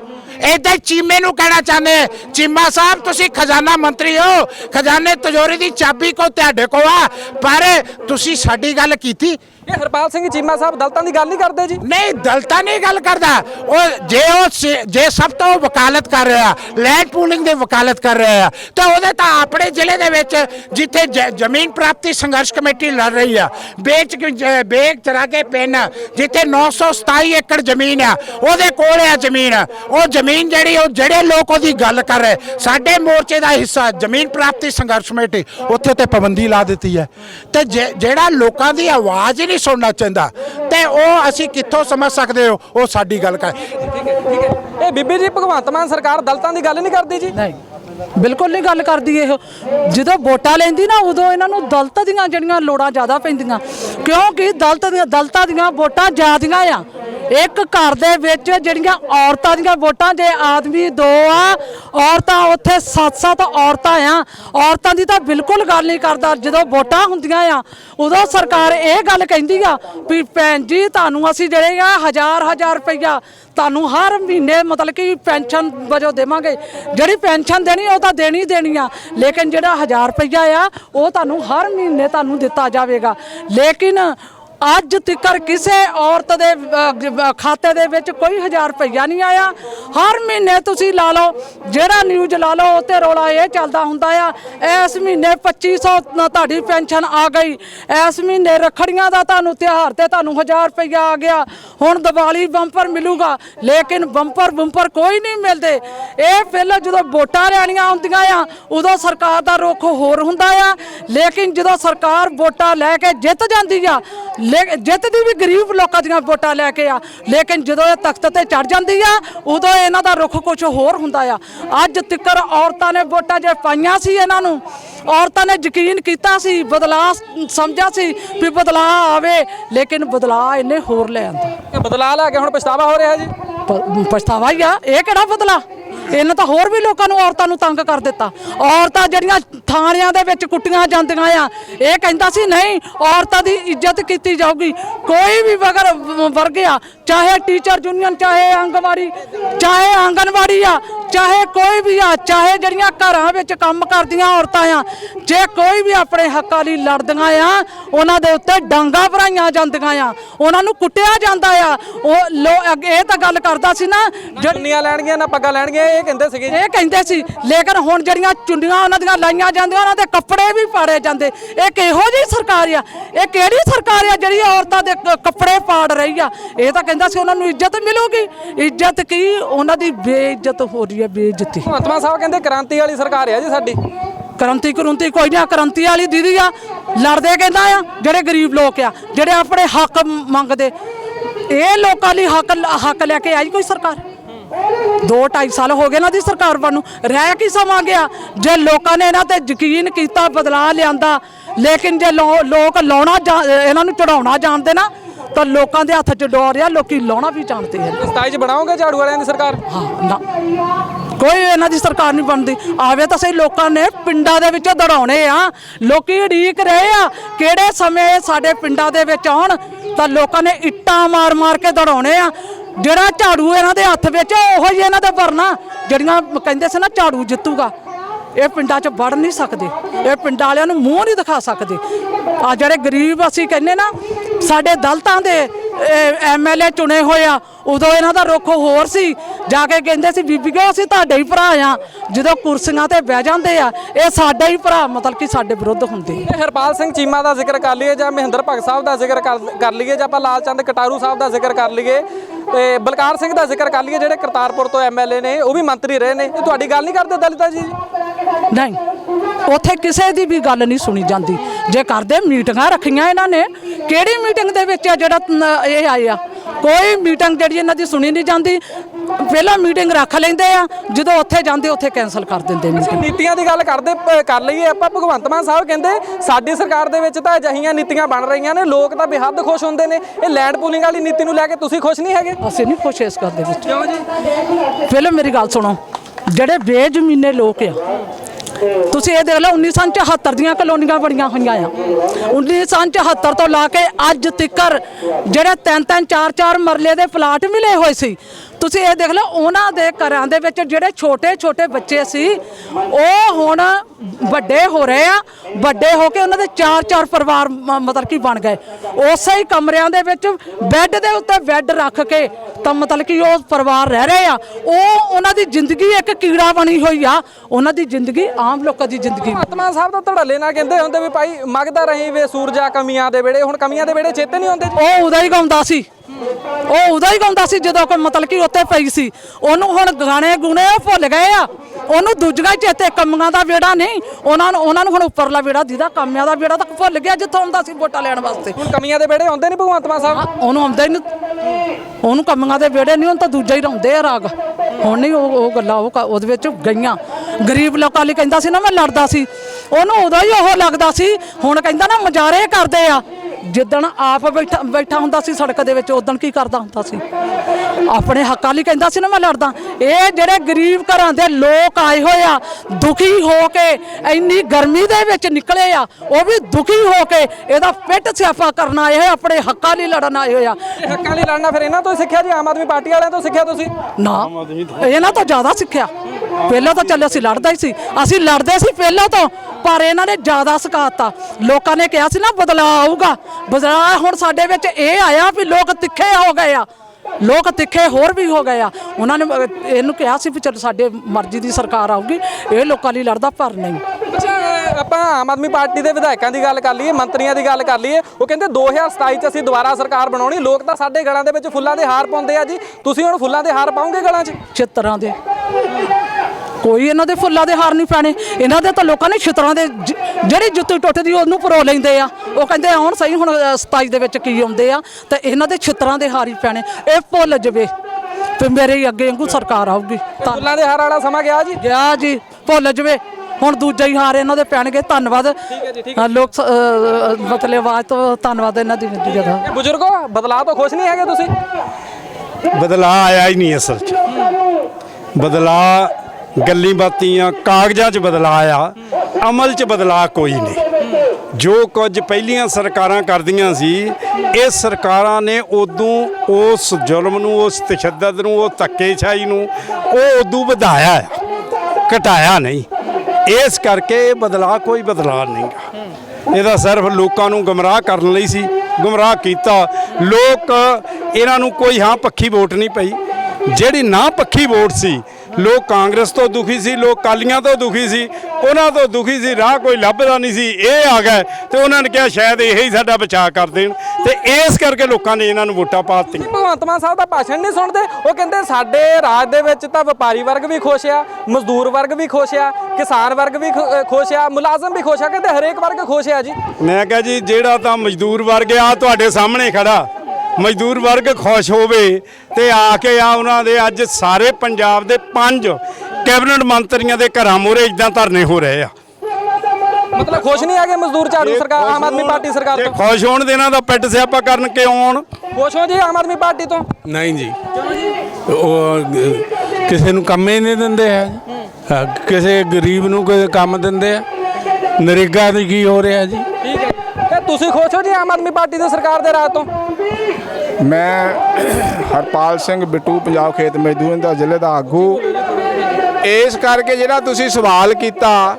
ਏਦਾਂ ਚੀਮੇ ਨੂੰ ਕਹਿਣਾ ਚਾਹੁੰਦੇ ਚੀਮਾ ਸਾਹਿਬ, ਤੁਸੀਂ ਖਜ਼ਾਨਾ ਮੰਤਰੀ ਹੋ, ਖਜ਼ਾਨੇ ਤਜੋਰੀ ਦੀ ਚਾਬੀ ਕੋ ਤੁਹਾਡੇ ਕੋ ਆ, ਪਰ ਤੁਸੀਂ ਸਾਡੀ ਗੱਲ ਕੀਤੀ ਇਹ ਹਰਪਾਲ ਸਿੰਘ ਚੀਮਾ ਸਾਹਿਬ ਦਲਤਾਂ ਦੀ ਗੱਲ ਨਹੀਂ ਕਰਦੇ ਜੀ? ਨਹੀਂ, ਦਲਤਾਂ ਨਹੀਂ ਗੱਲ ਕਰਦਾ। ਉਹ ਜੇ ਉਹ ਸ- ਜੇ ਸਭ ਤੋਂ ਵਕਾਲਤ ਕਰ ਰਿਹਾ ਲੈਂਡ ਪੂਲਿੰਗ ਦੀ ਵਕਾਲਤ ਕਰ ਰਿਹਾ ਤਾਂ ਉਹਦੇ ਤਾਂ ਆਪਣੇ ਜ਼ਿਲ੍ਹੇ ਦੇ ਵਿੱਚ ਜਿੱਥੇ ਜ- ਜ਼ਮੀਨ ਪ੍ਰਾਪਤੀ ਸੰਘਰਸ਼ ਕਮੇਟੀ ਲੜ ਰਹੀ ਆ, ਵੇਚ ਕੇ ਜ- ਪਿੰਨ, ਜਿੱਥੇ 927 ਏਕੜ ਜ਼ਮੀਨ ਆ, ਉਹਦੇ ਕੋਲ ਆ ਜ਼ਮੀਨ। ਉਹ ਜ਼ਮੀਨ ਜਿਹੜੀ, ਉਹ ਜਿਹੜੇ ਲੋਕ ਉਹਦੀ ਗੱਲ ਕਰ ਰਹੇ, ਸਾਡੇ ਮੋਰਚੇ ਦਾ ਹਿੱਸਾ ਜ਼ਮੀਨ ਪ੍ਰਾਪਤੀ ਸੰਘਰਸ਼ ਕਮੇਟੀ, ਉੱਥੇ ਤੇ ਪਾਬੰਦੀ ਲਾ ਦਿੱਤੀ ਹੈ। ਤੇ ਜੇ- ਜਿਹੜਾ ਲੋਕਾਂ ਦੀ ਆਵਾਜ਼ ਹੀ ਨਹੀਂ ਸੁਣਨਾ ਚਾਹੁੰਦਾ। ਤੇ ਉਹ ਅਸੀਂ ਕਿੱਥੋਂ ਸਮਝ ਸਕਦੇ ਹੋ? ਉਹ ਸਾਡੀ ਗੱਲ ਕਰ। ਠੀਕ ਹੈ ਇਹ ਬੀਬੀ ਜੀ ਭਗਵੰਤ ਮਾਨ ਸਰਕਾਰ ਦਲਤਾਂ ਦੀ ਗੱਲ ਨਹੀਂ ਕਰਦੀ ਜੀ? ਨਹੀਂ ਬਿਲਕੁਲ ਨਹੀਂ ਗੱਲ ਕਰਦੀ ਇਹ। ਜਦੋਂ ਵੋਟਾਂ ਲੈਂਦੀ ਨਾ ਉਦੋਂ ਇਹਨਾਂ ਨੂੰ ਦਲਤ ਦੀਆਂ ਜਿਹੜੀਆਂ ਲੋੜਾਂ ਜ਼ਿਆਦਾ ਪੈਂਦੀਆਂ। ਕਿਉਂਕਿ ਦਲਤ ਦੀਆਂ ਦਲਤਾਂ ਦੀਆਂ ਵੋਟਾਂ ਜ਼ਿਆਦੀਆਂ ਆ। ਇੱਕ ਘਰ ਦੇ ਵਿੱਚ ਜਿਹੜੀਆਂ ਔਰਤਾਂ ਦੀਆਂ ਵੋਟਾਂ, ਜੇ ਆਦਮੀ ਦੋ ਆ, ਔਰਤਾਂ ਉੱਥੇ ਸੱਤ ਸੱਤ ਔਰਤਾਂ ਆ, ਔਰਤਾਂ ਦੀ ਤਾਂ ਬਿਲਕੁਲ ਗੱਲ ਨਹੀਂ ਕਰਦਾ, ਜਦੋਂ ਵੋਟਾਂ ਹੁੰਦੀਆਂ ਆ, ਉਦੋਂ ਸਰਕਾਰ ਇਹ ਗੱਲ ਕਹਿੰਦੀ ਆ ਵੀ ਭੈਣ ਜੀ, ਤੁਹਾਨੂੰ ਅਸੀਂ ਜਿਹੜੇ ਆ ਹਜ਼ਾਰ ਹਜ਼ਾਰ ਰੁਪਈਆ, ਤੁਹਾਨੂੰ ਹਰ ਮਹੀਨੇ ਮਤਲਬ ਕਿ ਪੈਨਸ਼ਨ ਵਜੋਂ ਦੇਵਾਂਗੇ। ਜਿਹੜੀ ਪੈਨਸ਼ਨ ਦੇਣੀ, ਉਹ ਤਾਂ ਦੇਣੀ ਦੇਣੀ ਆ, ਲੇਕਿਨ ਜਿਹੜਾ 1000 ਰੁਪਈਆ ਆ, ਉਹ ਤੁਹਾਨੂੰ ਹਰ ਮਹੀਨੇ ਤੁਹਾਨੂੰ ਦਿੱਤਾ ਜਾਵੇਗਾ। ਲੇਕਿਨ ਅੱਜ ਤੱਕਰ ਕਿਸੇ ਔਰਤ ਦੇ ਖਾਤੇ ਦੇ ਵਿੱਚ ਕੋਈ 1000 ਰੁਪਈਆ ਨਹੀਂ ਆਇਆ। ਹਰ ਮਹੀਨੇ ਤੁਸੀਂ ਲਾ ਲਓ, ਜਿਹੜਾ ਨਿਊਜ਼ ਲਾ ਲਓ ਉਹ ਤੇ ਰੋਲਾ ਇਹ ਚੱਲਦਾ ਹੁੰਦਾ ਆ, ਇਸ ਮਹੀਨੇ 2500 ਨ- ਤੁਹਾਡੀ ਪੈਨਸ਼ਨ ਆ ਗਈ। ਇਸ ਮਹੀਨੇ ਰੱਖੜੀਆਂ ਦਾ ਤੁਹਾਨੂੰ ਤਿਉਹਾਰ ਤੇ ਤੁਹਾਨੂੰ 1000 ਰੁਪਈਆ ਆ ਗਿਆ। ਹੁਣ ਦੀਵਾਲੀ ਬੰਪਰ ਮਿਲੂਗਾ, ਲੇਕਿਨ ਬੰਪਰ ਬੰਪਰ ਕੋਈ ਨਹੀਂ ਮਿਲਦੇ। ਇਹ ਪਹਿਲਾਂ ਜਦੋਂ ਵੋਟਾਂ ਲੈਣੀਆਂ ਹੁੰਦੀਆਂ ਆ, ਉਦੋਂ ਸਰਕਾਰ ਦਾ ਰੁਖ ਹੋਰ ਹੁੰਦਾ ਆ। ਲੇਕਿਨ ਜਦੋਂ ਸਰਕਾਰ ਵੋਟਾਂ ਲੈ ਕੇ ਜਿੱਤ ਜਾਂਦੀ ਆ ਲੇ- ਜਿੱਤਦੀ ਵੀ ਗਰੀਬ ਲੋਕਾਂ ਦੀਆਂ ਵੋਟਾਂ ਲੈ ਕੇ ਆ। ਲੇਕਿਨ ਜਦੋਂ ਇਹ ਤਖਤ ਤੇ ਚੜ ਜਾਂਦੀ ਆ ਉਦੋਂ ਇਹਨਾਂ ਦਾ ਰੁਖ ਕੁਝ ਹੋਰ ਹੁੰਦਾ ਆ। ਅੱਜ ਤਿੱਕਰ ਔਰਤਾਂ ਨੇ ਵੋਟਾਂ ਜੇ ਪਾਈਆਂ ਸੀ ਇਹਨਾਂ ਨੂੰ ਔਰਤਾਂ ਨੇ ਯਕੀਨ ਕੀਤਾ ਸੀ ਬਦਲਾਅ ਸਮਝਿਆ ਸੀ ਵੀ ਬਦਲਾਅ ਆਵੇ ਲੇਕਿਨ ਬਦਲਾਅ ਇਹਨੇ ਹੋਰ ਲੈ ਆਂਦਾ। ਇਹ ਬਦਲਾਅ ਲਾ ਕੇ ਹੁਣ ਪਛਤਾਵਾ ਹੋ ਰਿਹਾ ਜੀ? ਪ- ਪਛਤਾਵਾ ਹੀ ਆ ਇਹ ਕਿਹੜਾ ਬਦਲਾ ਇਹਨਾਂ ਤਾਂ ਹੋਰ ਵੀ ਲੋਕਾਂ ਨੂੰ ਔਰਤਾਂ ਨੂੰ ਤੰਗ ਕਰ ਦਿੱਤਾ। ਔਰਤਾਂ ਜਿਹੜੀਆਂ ਥਾਣਿਆਂ ਦੇ ਵਿੱਚ ਕੁੱਟੀਆਂ ਜਾਂਦੀਆਂ ਆ, ਇਹ ਕਹਿੰਦਾ ਸੀ, ਨਹੀਂ, ਔਰਤਾਂ ਦੀ ਇੱਜ਼ਤ ਕੀਤੀ ਜਾਊਗੀ। ਕੋਈ ਵੀ ਵਗਰ ਵਰਗ ਆ ਚਾਹੇ ਟੀਚਰ ਯੂਨੀਅਨ ਚਾਹੇ ਆਂਗਨਵਾੜੀ ਚਾਹੇ ਆਂਗਨਵਾੜੀ ਆ ਚਾਹੇ ਕੋਈ ਵੀ ਆ ਚਾਹੇ ਜਿਹੜੀਆਂ ਘਰਾਂ ਵਿੱਚ ਕੰਮ ਕਰਦੀਆਂ ਔਰਤਾਂ ਆ ਜੇ ਕੋਈ ਵੀ ਆਪਣੇ ਹੱਕਾਂ ਲਈ ਲੜਦੀਆਂ ਆ ਉਹਨਾਂ ਦੇ ਉੱਤੇ ਡਾਂਗਾ ਭਰਾਈਆਂ ਜਾਂਦੀਆਂ ਆ ਉਹਨਾਂ ਨੂੰ ਕੁੱਟਿਆ ਜਾਂਦਾ ਆ। ਉਹ ਲੋ- ਇਹ ਤਾਂ ਗੱਲ ਕਰਦਾ ਸੀ ਨਾ ਚੁੰਨੀਆਂ ਲੈਣਗੀਆਂ ਨਾ ਪੱਗਾਂ ਲੈਣਗੀਆਂ ਇਹ ਕਹਿੰਦੇ ਸੀਗੇ ਇਹ ਕਹਿੰਦੇ ਸੀ ਲੇਕਿਨ ਹੁਣ ਜਿਹੜੀਆਂ ਚੁੰਡੀਆਂ ਉਹਨਾਂ ਦੀਆਂ ਲਾਈਆਂ ਜਾਂਦੀਆਂ ਉਹਨਾਂ ਦੇ ਕੱਪੜੇ ਵੀ ਪਾੜੇ ਜਾਂਦੇ। ਇਹ ਕਿਹੋ ਜਿਹੀ ਸਰਕਾਰ ਆ? ਇਹ ਕਿਹੜੀ ਸਰਕਾਰ ਆ ਜਿਹੜੀ ਔਰਤਾਂ ਦੇ ਕੱਪੜੇ ਪਾੜ ਰਹੀ ਆ? ਇਹ ਤਾਂ ਕਹਿੰਦਾ ਸੀ ਉਹਨਾਂ ਨੂੰ ਇੱਜ਼ਤ ਮਿਲੂਗੀ? ਇੱਜ਼ਤ ਕੀ? ਉਹਨਾਂ ਦੀ ਬੇਇੱਜ਼ਤ ਹੋ ਰਹੀ ਹੈ ਬੇਇੱਜ਼ਤੀ। ਮਾਨ ਸਾਹਿਬ ਕਹਿੰਦੇ ਕ੍ਰਾਂਤੀ ਵਾਲੀ ਸਰਕਾਰ ਹੈ ਜੀ ਸਾਡੀ। ਕਰੰਤੀ ਕਰੰਤੀ ਕੋਈ ਨਾ ਕਰੰਤੀ ਵਾਲੀ ਦੀਦੀ ਆ। ਲੜਦੇ ਕਹਿੰਦਾ ਆ ਜਿਹੜੇ ਗਰੀਬ ਲੋਕ ਆ ਜਿਹੜੇ ਆਪਣੇ ਹੱਕ ਮੰਗਦੇ। ਇਹ ਲੋਕਾਂ ਲਈ ਹੱਕ ਹੱਕ ਲੈ ਕੇ ਆਈ ਕੋਈ ਸਰਕਾਰ? ਦੋ ਢਾਈ ਸਾਲ ਹੋ ਗਏ ਨਾ ਦੀ ਸਰਕਾਰ ਬਣ ਨੂੰ। ਰਹਿ ਕੀ ਸਮਾਂ ਗਿਆ ਜੇ ਲੋਕਾਂ ਨੇ ਇਹਨਾਂ ਤੇ ਯਕੀਨ ਕੀਤਾ ਬਦਲਾਅ ਲਿਆਂਦਾ ਲੇਕਿਨ ਜੇ ਲੋਕ ਲਾਉਣਾ ਇਹਨਾਂ ਨੂੰ ਚੜਾਉਣਾ ਜਾਣਦੇ ਨਾ ਤਾਂ ਲੋਕਾਂ ਦੇ ਹੱਥ 'ਚ ਡੋਰ ਆ ਲੋਕੀ ਲਾਉਣਾ ਵੀ ਜਾਣਦੇ ਆ। 27 ਚ ਬਣਾਓਗੇ ਝਾੜੂ ਵਾਲਿਆਂ ਦੀ ਸਰਕਾਰ? ਹਾਂ ਨਾ। ਕੋਈ ਇਹਨਾਂ ਦੀ ਸਰਕਾਰ ਨਹੀਂ ਬਣਦੀ। ਆਵੇ ਤਾਂ ਸਹੀ ਲੋਕਾਂ ਨੇ ਪਿੰਡਾਂ ਦੇ ਵਿੱਚ ਦੜਾਉਣੇ ਆ। ਲੋਕੀ ਉਡੀਕ ਰਹੇ ਆ ਕਿਹੜੇ ਸਮੇਂ ਸਾਡੇ ਪਿੰਡਾਂ ਦੇ ਵਿੱਚ ਆਉਣ ਤਾਂ ਲੋਕਾਂ ਨੇ ਇੱਟਾਂ ਮਾਰ ਮਾਰ ਕੇ ਦੜਾਉਣੇ ਆ। ਜਿਹੜਾ ਝਾੜੂ ਇਹਨਾਂ ਦੇ ਹੱਥ ਵਿੱਚ ਉਹੋ ਹੀ ਇਹਨਾਂ ਦੇ ਵਰਨਾ। ਜਿਹੜੀਆਂ ਕਹਿੰਦੇ ਸੀ ਨਾ ਝਾੜੂ ਜਿੱਤੂਗਾ। ਇਹ ਪਿੰਡਾਂ 'ਚ ਵੜ ਨਹੀਂ ਸਕਦੇ। ਇਹ ਪਿੰਡਾਂ ਵਾਲਿਆਂ ਨੂੰ ਮੂੰਹ ਨਹੀਂ ਦਿਖਾ ਸਕਦੇ। ਆ ਜਿਹੜੇ ਗਰੀਬ ਅਸੀਂ ਕਹਿੰਦੇ ਨਾ, ਸਾਡੇ ਦਲਤਾਂ ਦੇ ਐਮਐਲਏ ਚੁਣੇ ਹੋਏ ਆ, ਉਦੋਂ ਇਹਨਾਂ ਦਾ ਰੁੱਖ ਹੋਰ ਸੀ। ਜਾ ਕੇ ਕਹਿੰਦੇ ਸੀ, ਬੀਬੀ ਕੋ ਅਸੀਂ ਤੁਹਾਡੇ ਹੀ ਭਰਾ ਆ? ਜਦੋਂ ਕੁਰਸੀਆਂ ਤੇ ਬਹਿ ਜਾਂਦੇ ਆ, ਇਹ ਸਾਡੇ ਹੀ ਭਰਾ, ਮਤਲਬ ਕਿ ਸਾਡੇ ਵਿਰੁੱਧ ਹੁੰਦੇ। ਹਰਪਾਲ ਸਿੰਘ ਚੀਮਾ ਦਾ ਜ਼ਿਕਰ ਕਰ ਲਈਏ ਜਾਂ ਮਹਿੰਦਰ ਭਗਤ ਸਾਹਿਬ ਦਾ ਜ਼ਿਕਰ ਕਰ ਕਰ ਲਈਏ ਜਾਂ ਆਪਾਂ ਲਾਲ ਚੰਦ ਕਟਾਰੂ ਸਾਹਿਬ ਦਾ ਜ਼ਿਕਰ ਕਰ ਲਈਏ, ਤੇ ਬਲਕਾਰ ਸਿੰਘ ਦਾ ਜ਼ਿਕਰ ਕਰ ਲਈਏ ਜਿਹੜੇ ਕਰਤਾਰਪੁਰ ਤੋਂ ਐਮਐਲਏ ਨੇ, ਉਹ ਵੀ ਮੰਤਰੀ ਰਹੇ ਨੇ। ਇਹ ਤੁਹਾਡੀ ਗੱਲ ਨਹੀਂ ਕਰਦੇ ਦਲਿਤਾ ਜੀ? ਨਹੀਂ ਉੱਥੇ ਕਿਸੇ ਦੀ ਵੀ ਗੱਲ ਨਹੀਂ ਸੁਣੀ ਜਾਂਦੀ। ਜੇ ਕਰਦੇ ਮੀਟਿੰਗਾਂ ਰੱਖੀਆਂ ਇਹਨਾਂ ਨੇ ਕਿਹੜੀ ਮੀਟਿੰਗ ਦੇ ਵਿੱਚ ਆ ਜਿਹੜਾ ਨ- ਇਹ ਆਏ ਆ? ਕੋਈ ਮੀਟਿੰਗ ਜਿਹੜੀ ਇਹਨਾਂ ਦੀ ਸੁਣੀ ਨਹੀਂ ਜਾਂਦੀ। ਪਹਿਲਾਂ ਮੀਟਿੰਗ ਰੱਖ ਲੈਂਦੇ ਆ ਜਦੋਂ ਉੱਥੇ ਜਾਂਦੇ ਉੱਥੇ ਕੈਨਸਲ ਕਰ ਦਿੰਦੇ ਮੀਟਿੰਗ ਨੀਤੀਆਂ ਦੀ ਗੱਲ ਕਰਦੇ ਕਰ ਲਈਏ ਆਪਾਂ। ਭਗਵੰਤ ਮਾਨ ਸਾਹਿਬ ਕਹਿੰਦੇ ਸਾਡੀ ਸਰਕਾਰ ਦੇ ਵਿੱਚ ਤਾਂ ਅਜਿਹੀਆਂ ਨੀਤੀਆਂ ਬਣ ਰਹੀਆਂ ਨੇ ਲੋਕ ਤਾਂ ਬੇਹੱਦ ਖੁਸ਼ ਹੁੰਦੇ ਨੇ। ਇਹ ਲੈਂਡ ਪੂਲਿੰਗ ਵਾਲੀ ਨੀਤੀ ਨੂੰ ਲੈ ਕੇ ਤੁਸੀਂ ਖੁਸ਼ ਨਹੀਂ ਹੈਗੇ? ਅਸੀਂ ਨਹੀਂ ਖੁਸ਼ ਇਸ ਗੱਲ ਦੇ ਵਿੱਚ। ਕਿਉਂ ਜੀ? ਪਹਿਲਾਂ ਮੇਰੀ ਗੱਲ ਸੁਣੋ। ਜਿਹੜੇ ਬੇਜ਼ਮੀਨੇ ਲੋਕ ਆ, ਤੁਸੀਂ ਇਹ ਦੇਖ ਲਓ 1974 ਦੀਆਂ ਕਲੋਨੀਆਂ ਬਣੀਆਂ ਹੋਈਆਂ ਆ। 1974 ਤੋਂ ਲਾ ਕੇ ਅੱਜ ਤੱਕਰ ਜਿਹੜੇ ਤਿੰਨ ਤਿੰਨ ਚਾਰ ਚਾਰ ਮਰਲੇ ਦੇ ਪਲਾਟ ਮਿਲੇ ਹੋਏ ਸੀ ਤੁਸੀਂ ਇਹ ਦੇਖ ਲਓ ਉਹਨਾਂ ਦੇ ਘਰਾਂ ਦੇ ਵਿੱਚ ਜਿਹੜੇ ਛੋਟੇ ਛੋਟੇ ਬੱਚੇ ਸੀ ਉਹ ਹੁਣ ਵੱਡੇ ਹੋ ਰਹੇ ਆ ਵੱਡੇ ਹੋ ਕੇ ਉਹਨਾਂ ਦੇ ਚਾਰ ਚਾਰ ਪਰਿਵਾਰ ਮਤਲਬ ਕਿ ਬਣ ਗਏ। ਉਸੇ ਹੀ ਕਮਰਿਆਂ ਦੇ ਵਿੱਚ ਬੈੱਡ ਦੇ ਉੱਤੇ ਬੈੱਡ ਰੱਖ ਕੇ ਤਾਂ ਮਤਲਬ ਕਿ ਉਹ ਪਰਿਵਾਰ ਰਹਿ ਰਹੇ ਆ। ਉਹ ਉਹਨਾਂ ਦੀ ਜ਼ਿੰਦਗੀ ਇੱਕ ਕੀੜਾ ਬਣੀ ਹੋਈ ਆ। ਉਹਨਾਂ ਦੀ ਜ਼ਿੰਦਗੀ ਆਮ ਲੋਕਾਂ ਦੀ ਜ਼ਿੰਦਗੀ। ਮਾਨ ਸਾਹਿਬ ਤਾਂ ਧੜੱਲੇ ਨਾਲ ਕਹਿੰਦੇ ਹੁੰਦੇ ਵੀ ਭਾਈ ਮਗਦਾ ਰਹੀ ਵੇ ਸੂਰਜਾ ਕਮੀਆਂ ਦੇ ਵੇੜੇ ਹੁਣ ਕਮੀਆਂ ਦੇ ਵੇੜੇ ਚੇਤੇ ਨਹੀਂ ਆਉਂਦੇ ਉਹ ਉਦੋਂ ਹੀ ਗਾਉਂਦਾ ਸੀ। ਉਹ ਉਦੋਂ ਹੀ ਗਾਉਂਦਾ ਸੀ ਜਦੋਂ ਕੋਈ ਮਤਲਬ ਕਿ ਉੱਤੇ ਪਈ ਸੀ। ਉਹਨੂੰ ਹੁਣ ਗਾਣੇ ਗੁਣੇ ਉਹ ਭੁੱਲ ਗਏ ਆ। ਉਹਨੂੰ ਦੂਜੀਆਂ ਚੇਤੇ ਕੰਮਾਂ ਦਾ ਵੇੜਾ ਨਹੀਂ। ਉਹਨਾਂ ਨੂੰ ਉਹਨਾਂ ਨੂੰ ਹੁਣ ਉੱਪਰਲਾ ਵੇੜਾ ਜਿਹਦਾ ਕੰਮਾਂ ਦਾ ਵੇੜਾ ਤਾਂ ਭੁੱਲ ਗਿਆ ਜਿੱਥੋਂ ਆਉਂਦਾ ਸੀ ਵੋਟਾਂ ਲੈਣ ਵਾਸਤੇ। ਹੁਣ ਕਮੀਆਂ ਦੇ ਵੇੜੇ ਆਉਂਦੇ ਨਹੀਂ ਭਗਵੰਤ ਮਾਨ ਸਾਹਿਬ? ਉਹਨੂੰ ਆਉਂਦਾ ਹੀ ਨਹੀਂ ਉਹਨੂੰ ਕੰਮਾਂ ਦੇ ਵੇੜੇ ਨਹੀਂ ਹੁਣ ਤਾਂ ਦੂਜਾ ਹੀ ਰਹਾਉਂਦੇ ਆ ਰਾਗ। ਹੁਣ ਨਹੀਂ ਉਹ ਉਹ ਗੱਲਾਂ ਉਹ ਉਹਦੇ ਵਿੱਚ ਗਈਆਂ। ਗਰੀਬ ਲੋਕਾਂ ਲਈ ਕਹਿੰਦਾ ਸੀ ਨਾ ਮੈਂ ਲੜਦਾ ਸੀ। ਉਹਨੂੰ ਉਦੋਂ ਹੀ ਉਹ ਲੱਗਦਾ ਸੀ। ਹੁਣ ਕਹਿੰਦਾ ਨਾ ਮਜ਼ਾਰੇ ਕਰਦੇ ਆ। ਜਿੱਦਣ ਆਪ ਬੈਠਾ ਬੈਠਾ ਹੁੰਦਾ ਸੀ ਸੜਕ ਦੇ ਵਿੱਚ ਉਦੋਂ ਕੀ ਕਰਦਾ ਹੁੰਦਾ ਸੀ? ਆਪਣੇ ਹੱਕਾਂ ਲਈ ਕਹਿੰਦਾ ਸੀ ਨਾ ਮੈਂ ਲੜਦਾ। ਇਹ ਜਿਹੜੇ ਗਰੀਬ ਘਰਾਂ ਦੇ ਲੋਕ ਆਏ ਹੋਏ ਆ ਦੁਖੀ ਹੋ ਕੇ ਇੰਨੀ ਗਰਮੀ ਦੇ ਵਿੱਚ ਨਿਕਲੇ ਆ ਉਹ ਵੀ ਦੁਖੀ ਹੋ ਕੇ ਇਹਦਾ ਪਿੱਟ ਸਿਆਪਾ ਕਰਨ ਆਏ ਹੋਏ ਆਪਣੇ ਹੱਕਾਂ ਲਈ ਲੜਨ ਆਏ ਹੋਏ ਆ। ਹੱਕਾਂ ਲਈ ਲੜਨਾ ਫਿਰ ਇਹਨਾਂ ਤੋਂ ਹੀ ਸਿੱਖਿਆ ਜੀ? ਆਮ ਆਦਮੀ ਪਾਰਟੀ ਵਾਲਿਆਂ ਤੋਂ ਸਿੱਖਿਆ ਤੁਸੀਂ? ਨਾ ਇਹਨਾਂ ਤੋਂ ਜ਼ਿਆਦਾ ਸਿੱਖਿਆ। ਪਹਿਲਾਂ ਤਾਂ ਚੱਲ ਅਸੀਂ ਲੜਦਾ ਹੀ ਸੀ ਅਸੀਂ ਲੜਦੇ ਸੀ ਪਹਿਲਾਂ ਤੋਂ ਪਰ ਇਹਨਾਂ ਨੇ ਜ਼ਿਆਦਾ ਸਿਖਾਤਾ। ਲੋਕਾਂ ਨੇ ਕਿਹਾ ਸੀ ਨਾ ਬਦਲਾਅ ਆਊਗਾ। ਬਦਲਾਅ ਹੁਣ ਸਾਡੇ ਵਿੱਚ ਇਹ ਆਇਆ ਵੀ ਲੋਕ ਤਿੱਖੇ ਹੋ ਗਏ ਆ। ਲੋਕ ਤਿੱਖੇ ਹੋਰ ਵੀ ਹੋ ਗਏ ਆ। ਉਹਨਾਂ ਨੇ ਇਹਨੂੰ ਕਿਹਾ ਸੀ ਵੀ ਚਲ ਸਾਡੇ ਮਰਜ਼ੀ ਦੀ ਸਰਕਾਰ ਆਊਗੀ ਇਹ ਲੋਕਾਂ ਲਈ ਲੜਦਾ ਪਰ ਨਹੀਂ। ਆਪਾਂ ਆਮ ਆਦਮੀ ਪਾਰਟੀ ਦੇ ਵਿਧਾਇਕਾਂ ਦੀ ਗੱਲ ਕਰ ਲਈਏ ਮੰਤਰੀਆਂ ਦੀ ਗੱਲ ਕਰ ਲਈਏ ਉਹ ਕਹਿੰਦੇ 2027 ਚ ਅਸੀਂ ਦੁਬਾਰਾ ਸਰਕਾਰ ਬਣਾਉਣੀ ਲੋਕ ਤਾਂ ਸਾਡੇ ਗਲਾਂ ਦੇ ਵਿੱਚ ਫੁੱਲਾਂ ਦੇ ਹਾਰ ਪਾਉਂਦੇ ਆ ਜੀ। ਤੁਸੀਂ ਹੁਣ ਫੁੱਲਾਂ ਦੇ ਹਾਰ ਪਾਉਂਗੇ ਗਲਾਂ 'ਚ? ਛਿੱਤਰਾਂ ਦੇ। ਕੋਈ ਇਹਨਾਂ ਦੇ ਫੁੱਲਾਂ ਦੇ ਹਾਰ ਨਹੀਂ ਪੈਣੇ। ਇਹਨਾਂ ਦੇ ਤਾਂ ਲੋਕਾਂ ਨੇ ਛਿੱਤਰਾਂ ਦੇ ਜ- ਜਿਹੜੀ ਜੁੱਤੀ ਟੁੱਟਦੀ ਉਹਨੂੰ ਪਰੋ ਲੈਂਦੇ ਆ। ਉਹ ਕਹਿੰਦੇ ਆਉਣ ਸਹੀ ਹੁਣ ਅ, 27 ਦੇ ਵਿੱਚ ਕੀ ਆਉਂਦੇ ਆ? ਤੇ ਇਹਨਾਂ ਦੇ ਛਿੱਤਰਾਂ ਦੇ ਹਾਰ ਹੀ ਪੈਣੇ। ਇਹ ਭੁੱਲ ਜਵੇ ਤੇ ਮੇਰੇ ਅੱਗੇ ਵਾਂਗੂ ਸਰਕਾਰ ਆਊਗੀ। ਤਾਂ ਫੁੱਲਾਂ ਦੇ ਹਾਰ ਵਾਲਾ ਸਮਾਂ ਗਿਆ ਜੀ? ਗਿਆ ਜੀ ਭੁੱਲ ਜਵੇ। ਹੁਣ ਦੂਜਾ ਹੀ ਹਾਰ ਇਹਨਾਂ ਦੇ ਪੈਣਗੇ। ਧੰਨਵਾਦ। ਹਾਂ, ਲੋਕ ਸ- ਅ, ਅ, ਮਤਲਬ ਆਵਾਜ਼ ਤੋਂ ਧੰਨਵਾਦ ਇਹਨਾਂ ਦੀ। ਜ਼ਿਆਦਾ ਇਹ ਬਜ਼ੁਰਗੋ ਬਦਲਾਅ ਤੋਂ ਖੁਸ਼ ਨਹੀਂ ਹੈਗੇ ਤੁਸੀਂ? ਬਦਲਾਅ ਆਇਆ ਹੀ ਨਹੀਂ ਅਸਲ 'ਚ। ਬਦਲਾਅ ਗੱਲੀ ਬਾਤੀਆਂ ਕਾਗਜ਼ਾਂ 'ਚ ਬਦਲਾਅ ਆ ਅਮਲ 'ਚ ਬਦਲਾਅ ਕੋਈ ਨਹੀਂ। ਜੋ ਕੁਝ ਪਹਿਲੀਆਂ ਸਰਕਾਰਾਂ ਕਰਦੀਆਂ ਸੀ ਇਹ ਸਰਕਾਰਾਂ ਨੇ ਉਦੋਂ ਉਸ ਜ਼ੁਲਮ ਨੂੰ ਉਸ ਤਸ਼ੱਦਦ ਨੂੰ ਉਹ ਧੱਕੇਸ਼ਾਹੀ ਨੂੰ ਉਹ ਉਦੋਂ ਵਧਾਇਆ ਆ, ਘਟਾਇਆ ਨਹੀਂ। ਇਸ ਕਰਕੇ ਇਹ ਬਦਲਾਅ ਕੋਈ ਬਦਲਾਅ ਨਹੀਂਗਾ ਇਹਦਾ ਸਿਰਫ ਲੋਕਾਂ ਨੂੰ ਗਮਰਾਹ ਕਰਨ ਲਈ ਸੀ ਗਮਰਾਹ ਕੀਤਾ। ਲੋਕ ਇਹਨਾਂ ਨੂੰ ਕੋਈ ਹਾਂ ਪੱਖੀ ਵੋਟ ਨਹੀਂ ਪਈ। ਜਿਹੜੀ ਨਾ ਪੱਖੀ ਵੋਟ ਸੀ ਲੋਕ ਕਾਂਗਰਸ ਤੋਂ ਦੁਖੀ ਸੀ ਲੋਕ ਕਾਲੀਆਂ ਤੋਂ ਦੁਖੀ ਸੀ ਉਹਨਾਂ ਤੋਂ ਦੁਖੀ ਸੀ ਰਾਹ ਕੋਈ ਲੱਭਦਾ ਨਹੀਂ ਸੀ ਇਹ ਆ ਗਏ ਤੇ ਉਹਨਾਂ ਨੇ ਕਿਹਾ ਸ਼ਾਇਦ ਇਹ ਹੀ ਸਾਡਾ ਬਚਾਅ ਕਰ ਦੇਣ ਤੇ ਇਸ ਕਰਕੇ ਲੋਕਾਂ ਨੇ ਇਹਨਾਂ ਨੂੰ ਵੋਟਾਂ ਪਾ ਦਿੱਤੀਆਂ। ਭਗਵੰਤ ਮਾਨ ਸਾਹਿਬ ਦਾ ਭਾਸ਼ਣ ਨਹੀਂ ਸੁਣਦੇ? ਉਹ ਕਹਿੰਦੇ ਸਾਡੇ ਰਾਜ ਦੇ ਵਿੱਚ ਤਾਂ ਵਪਾਰੀ ਵਰਗ ਵੀ ਖੁਸ਼ ਆ ਮਜ਼ਦੂਰ ਵਰਗ ਵੀ ਖੁਸ਼ ਆ ਕਿਸਾਨ ਵਰਗ ਵੀ ਖੁਸ਼ ਆ ਮੁਲਾਜ਼ਮ ਵੀ ਖੁਸ਼ ਆ ਕਹਿੰਦੇ ਹਰੇਕ ਵਰਗ ਖੁਸ਼ ਆ ਜੀ। ਮੈਂ ਕਿਹਾ ਜੀ ਜਿਹੜਾ ਤਾਂ ਮਜ਼ਦੂਰ ਵਰਗ ਆ ਤੁਹਾਡੇ ਸਾਹਮਣੇ ਖੜਾ। ਮਜ਼ਦੂਰ ਵਰਗ ਖੁਸ਼ ਹੋਵੇ ਤੇ ਆ ਕੇ ਆ ਉਹਨਾਂ ਦੇ ਅੱਜ ਸਾਰੇ ਪੰਜਾਬ ਦੇ ਪੰਜ ਕੈਬਨਿਟ ਮੰਤਰੀਆਂ ਦੇ ਘਰਾਂ ਮੂਹਰੇ ਇਦਾਂ ਧਰਨੇ ਹੋ ਰਹੇ ਆ। ਮਤਲਬ ਖੁਸ਼ ਨਹੀਂ ਹੈਗੇ ਮਜ਼ਦੂਰ ਝਾੜੂ ਸਰਕਾਰ ਆਮ ਆਦਮੀ ਪਾਰਟੀ ਸਰਕਾਰ ਜੇ ਤੋਂ? ਖੁਸ਼ ਹੋਣ ਦੇ ਇਹਨਾਂ ਦਾ ਪੈਟ ਸਿਆਪਾ ਕਰਨ ਕਿਉਂ ਆਉਣ? ਖੁਸ਼ ਹੋ ਜੀ ਆਮ ਆਦਮੀ ਪਾਰਟੀ ਤੋਂ? ਨਹੀਂ ਜੀ। ਉਹ ਅਹ, ਕਿਸੇ ਨੂੰ ਕੰਮ ਹੀ ਨਹੀਂ ਦਿੰਦੇ ਹੈ। ਹਾਂ, ਕਿਸੇ ਗਰੀਬ ਨੂੰ ਕੋਈ ਕੰਮ ਦਿੰਦੇ ਆ ਨਰੇਗਾ ਦੀ ਕੀ ਹੋ ਰਿਹਾ ਜੀ? ਠੀਕ ਹੈ। ਤੇ ਤੁਸੀਂ ਖੁਸ਼ ਹੋ ਜੀ ਆਮ ਆਦਮੀ ਪਾਰਟੀ ਦੀ ਸਰਕਾਰ ਦੇ ਰਾਜ ਤੋਂ? ਮੈਂ ਹਰਪਾਲ ਸਿੰਘ ਬਿੱਟੂ, ਪੰਜਾਬ ਖੇਤ ਮਜ਼ਦੂਰ ਦਾ ਜ਼ਿਲ੍ਹੇ ਦਾ ਆਗੂ। ਇਸ ਕਰਕੇ ਜਿਹੜਾ ਤੁਸੀਂ ਸਵਾਲ ਕੀਤਾ,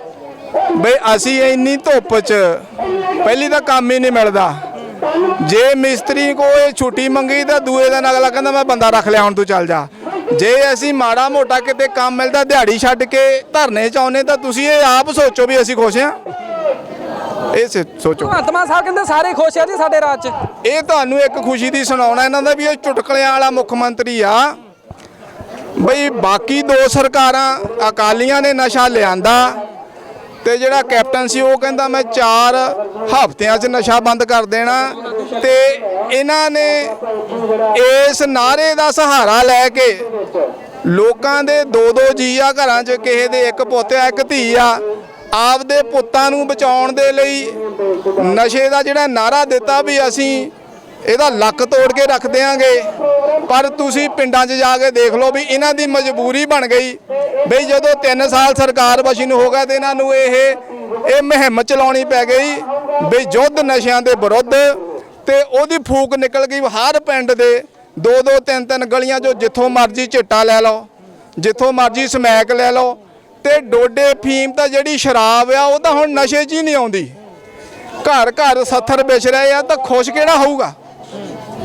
ਬਈ ਅਸੀਂ ਇੰਨੀ ਧੁੱਪ 'ਚ ਪਹਿਲੀ ਤਾਂ ਕੰਮ ਹੀ ਨਹੀਂ ਮਿਲਦਾ। ਜੇ ਮਿਸਤਰੀ ਕੋਈ ਛੁੱਟੀ ਮੰਗੀ ਤਾਂ ਦੂਏ ਦਿਨ ਅਗਲਾ ਕਹਿੰਦਾ, ਮੈਂ ਬੰਦਾ ਰੱਖ ਲਿਆ, ਹੁਣ ਤੂੰ ਚੱਲ ਜਾ। ਜੇ ਅਸੀਂ ਮਾੜਾ ਮੋਟਾ ਕਿਤੇ ਕੰਮ ਮਿਲਦਾ, ਦਿਹਾੜੀ ਛੱਡ ਕੇ ਧਰਨੇ ਚ ਆਉਨੇ ਤਾਂ ਤੁਸੀਂ ਇਹ ਆਪ ਸੋਚੋ ਵੀ ਅਸੀਂ ਖੁਸ਼ ਹਾਂ। ਇਹ ਸ- ਸੋਚੋ। ਭਗਵੰਤ ਮਾਨ ਸਾਹਿਬ ਕਹਿੰਦੇ ਸਾਰੇ ਖੁਸ਼ ਆ ਜੀ ਸਾਡੇ ਰਾਜ 'ਚ। ਇਹ ਤੁਹਾਨੂੰ ਇੱਕ ਖੁਸ਼ੀ ਦੀ ਸੁਣਾਉਣਾ ਇਹਨਾਂ ਦਾ ਵੀ ਇਹ ਚੁਟਕਲਿਆਂ ਵਾਲਾ ਮੁੱਖ ਮੰਤਰੀ ਆ। ਬਈ ਬਾਕੀ ਦੋ ਸਰਕਾਰਾਂ ਅਕਾਲੀਆਂ ਨੇ ਨਸ਼ਾ ਲਿਆਂਦਾ ਤੇ ਜਿਹੜਾ ਕੈਪਟਨ ਸੀ ਉਹ ਕਹਿੰਦਾ ਮੈਂ 4 ਹਫ਼ਤਿਆਂ 'ਚ ਨਸ਼ਾ ਬੰਦ ਕਰ ਦੇਣਾ ਤੇ ਇਹਨਾਂ ਨੇ ਇਸ ਨਾਰੇ ਦਾ ਸਹਾਰਾ ਲੈ ਕੇ ਲੋਕਾਂ ਦੇ ਦੋ ਦੋ ਜੀ ਆ ਘਰਾਂ 'ਚ ਕਿਸੇ ਦੇ ਇੱਕ ਪੁੱਤ ਆ ਇੱਕ ਧੀ ਆ ਆਪਦੇ ਪੁੱਤਾਂ ਨੂੰ ਬਚਾਉਣ ਦੇ ਲਈ ਨਸ਼ੇ ਦਾ ਜਿਹੜਾ ਨਾਰਾ ਦਿੱਤਾ ਵੀ ਅਸੀਂ ਇਹਦਾ ਲੱਕ ਤੋੜ ਕੇ ਰੱਖ ਦਿਆਂਗੇ। ਪਰ ਤੁਸੀਂ ਪਿੰਡਾਂ 'ਚ ਜਾ ਕੇ ਦੇਖ ਲਓ ਵੀ ਇਹਨਾਂ ਦੀ ਮਜਬੂਰੀ ਬਣ ਗਈ। ਬਈ ਜਦੋਂ 3 ਸਾਲ ਸਰਕਾਰ ਬਸ਼ੀ ਨੂੰ ਹੋ ਗਿਆ ਤੇ ਇਹਨਾਂ ਨੂੰ ਇਹ ਇਹ ਮੁਹਿੰਮ ਚਲਾਉਣੀ ਪੈ ਗਈ ਬਈ ਯੁੱਧ ਨਸ਼ਿਆਂ ਦੇ ਵਿਰੁੱਧ ਤੇ ਉਹਦੀ ਫੂਕ ਨਿਕਲ ਗਈ ਹਰ ਪਿੰਡ ਦੇ। ਦੋ ਦੋ ਤਿੰਨ ਤਿੰਨ ਗਲੀਆਂ 'ਚੋਂ ਜਿੱਥੋਂ ਮਰਜ਼ੀ ਚਿੱਟਾ ਲੈ ਲਓ, ਜਿੱਥੋਂ ਮਰਜ਼ੀ ਸਮੈਕ ਲੈ ਲਓ ਤੇ ਡੋਡੇ ਫੀਮ ਤਾਂ ਜਿਹੜੀ ਸ਼ਰਾਬ ਆ ਉਹ ਤਾਂ ਹੁਣ ਨਸ਼ੇ 'ਚ ਹੀ ਨਹੀਂ ਆਉਂਦੀ। ਘਰ ਘਰ ਸੱਥਰ ਵੇਚ ਰਹੇ ਆ ਤਾਂ ਖੁਸ਼ ਕਿਹੜਾ ਹੋਊਗਾ?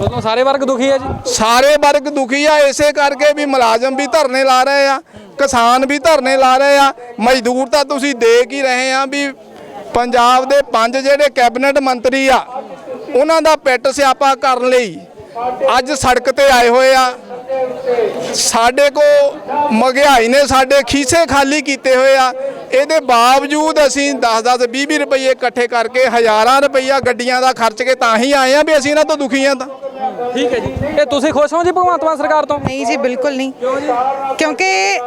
ਮਤਲਬ ਸਾਰੇ ਵਰਗ ਦੁਖੀ ਹੈ ਜੀ। ਸਾਰੇ ਵਰਗ ਦੁਖੀ ਆ ਇਸੇ ਕਰਕੇ ਵੀ ਮੁਲਾਜ਼ਮ ਵੀ ਧਰਨੇ ਲਾ ਰਹੇ ਆ ਕਿਸਾਨ ਵੀ ਧਰਨੇ ਲਾ ਰਹੇ ਆ। ਮਜ਼ਦੂਰ ਤਾਂ ਤੁਸੀਂ ਦੇਖ ਹੀ ਰਹੇ ਆ ਵੀ ਪੰਜਾਬ ਦੇ ਪੰਜ ਜਿਹੜੇ ਕੈਬਨਿਟ ਮੰਤਰੀ ਆ ਉਹਨਾਂ ਦਾ ਪਿੱਟ ਸਿਆਪਾ ਕਰਨ ਲਈ ਅੱਜ ਸੜਕ ਤੇ ਆਏ ਹੋਏ ਆ। ਸਾਡੇ ਕੋ ਮਹਿੰਗਾਈ ਨੇ ਸਾਡੇ ਖੀਸੇ ਖਾਲੀ ਕੀਤੇ ਹੋਏ ਆ। ਇਹਦੇ ਬਾਵਜੂਦ ਅਸੀਂ 10-10 20-20 ਰੁਪਏ ਇਕੱਠੇ ਕਰਕੇ ਹਜ਼ਾਰਾਂ ਰੁਪਈਆ ਗੱਡੀਆਂ ਦਾ ਖਰਚ ਕੇ ਤਾਂ ਹੀ ਆਏ ਆ ਵੀ ਅਸੀਂ ਇਹਨਾਂ ਤੋਂ ਦੁਖੀ ਆ ਤਾਂ। ਠੀਕ ਹੈ ਜੀ। ਇਹ ਤੁਸੀਂ ਖੁਸ਼ ਹੋ ਜੀ ਭਗਵੰਤ ਮਾਨ ਸਰਕਾਰ ਤੋਂ? ਨਹੀਂ ਜੀ ਬਿਲਕੁਲ ਨਹੀਂ। ਕਿਉਂਕਿ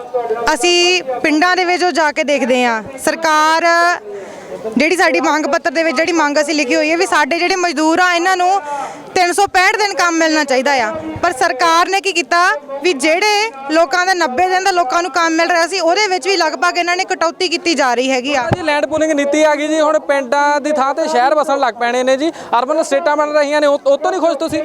ਅਸੀਂ ਪਿੰਡਾਂ ਦੇ ਵਿੱਚ ਜੋ ਜਾ ਕੇ ਦੇਖਦੇ ਆ ਸਰਕਾਰ ਜਿਹੜੀ ਸਾਡੀ ਮੰਗ ਪੱਤਰ ਦੇ ਵਿੱਚ ਜਿਹੜੀ ਮੰਗ ਅਸੀਂ ਲਿਖੀ ਹੋਈ ਹੈ ਵੀ ਸਾਡੇ ਜਿਹੜੇ ਮਜ਼ਦੂਰ ਆ ਇਹਨਾਂ ਨੂੰ 365 ਦਿਨ ਕੰਮ ਮਿਲਣਾ ਚਾਹੀਦਾ ਆ। ਪਰ ਸਰਕਾਰ ਨੇ ਕੀ ਕੀਤਾ ਵੀ ਜਿਹੜੇ ਲੋਕਾਂ ਦਾ 90 ਦਿਨ ਦਾ ਲੋਕਾਂ ਨੂੰ ਕੰਮ ਮਿਲ ਰਿਹਾ ਸੀ ਉਹਦੇ ਵਿੱਚ ਵੀ ਲਗਭਗ ਇਹਨਾਂ ਨੇ ਕਟੌਤੀ ਕੀਤੀ ਜਾ ਰਹੀ ਹੈਗੀ ਆ। ਜੀ ਲੈਂਡ ਪੂਲਿੰਗ ਨੀਤੀ ਆ ਗਈ ਜੀ ਹੁਣ ਪਿੰਡਾਂ ਦੀ ਥਾਂ ਤੇ ਸ਼ਹਿਰ ਵਸਣ ਲੱਗ ਪੈਣੇ ਨੇ ਜੀ ਅਰਬਨ ਸਟੇਟਾਂ ਬਣ ਰਹੀਆਂ ਨੇ ਉਹ ਤੋਂ ਨਹੀਂ ਖੁਸ਼ ਤੁਸੀਂ?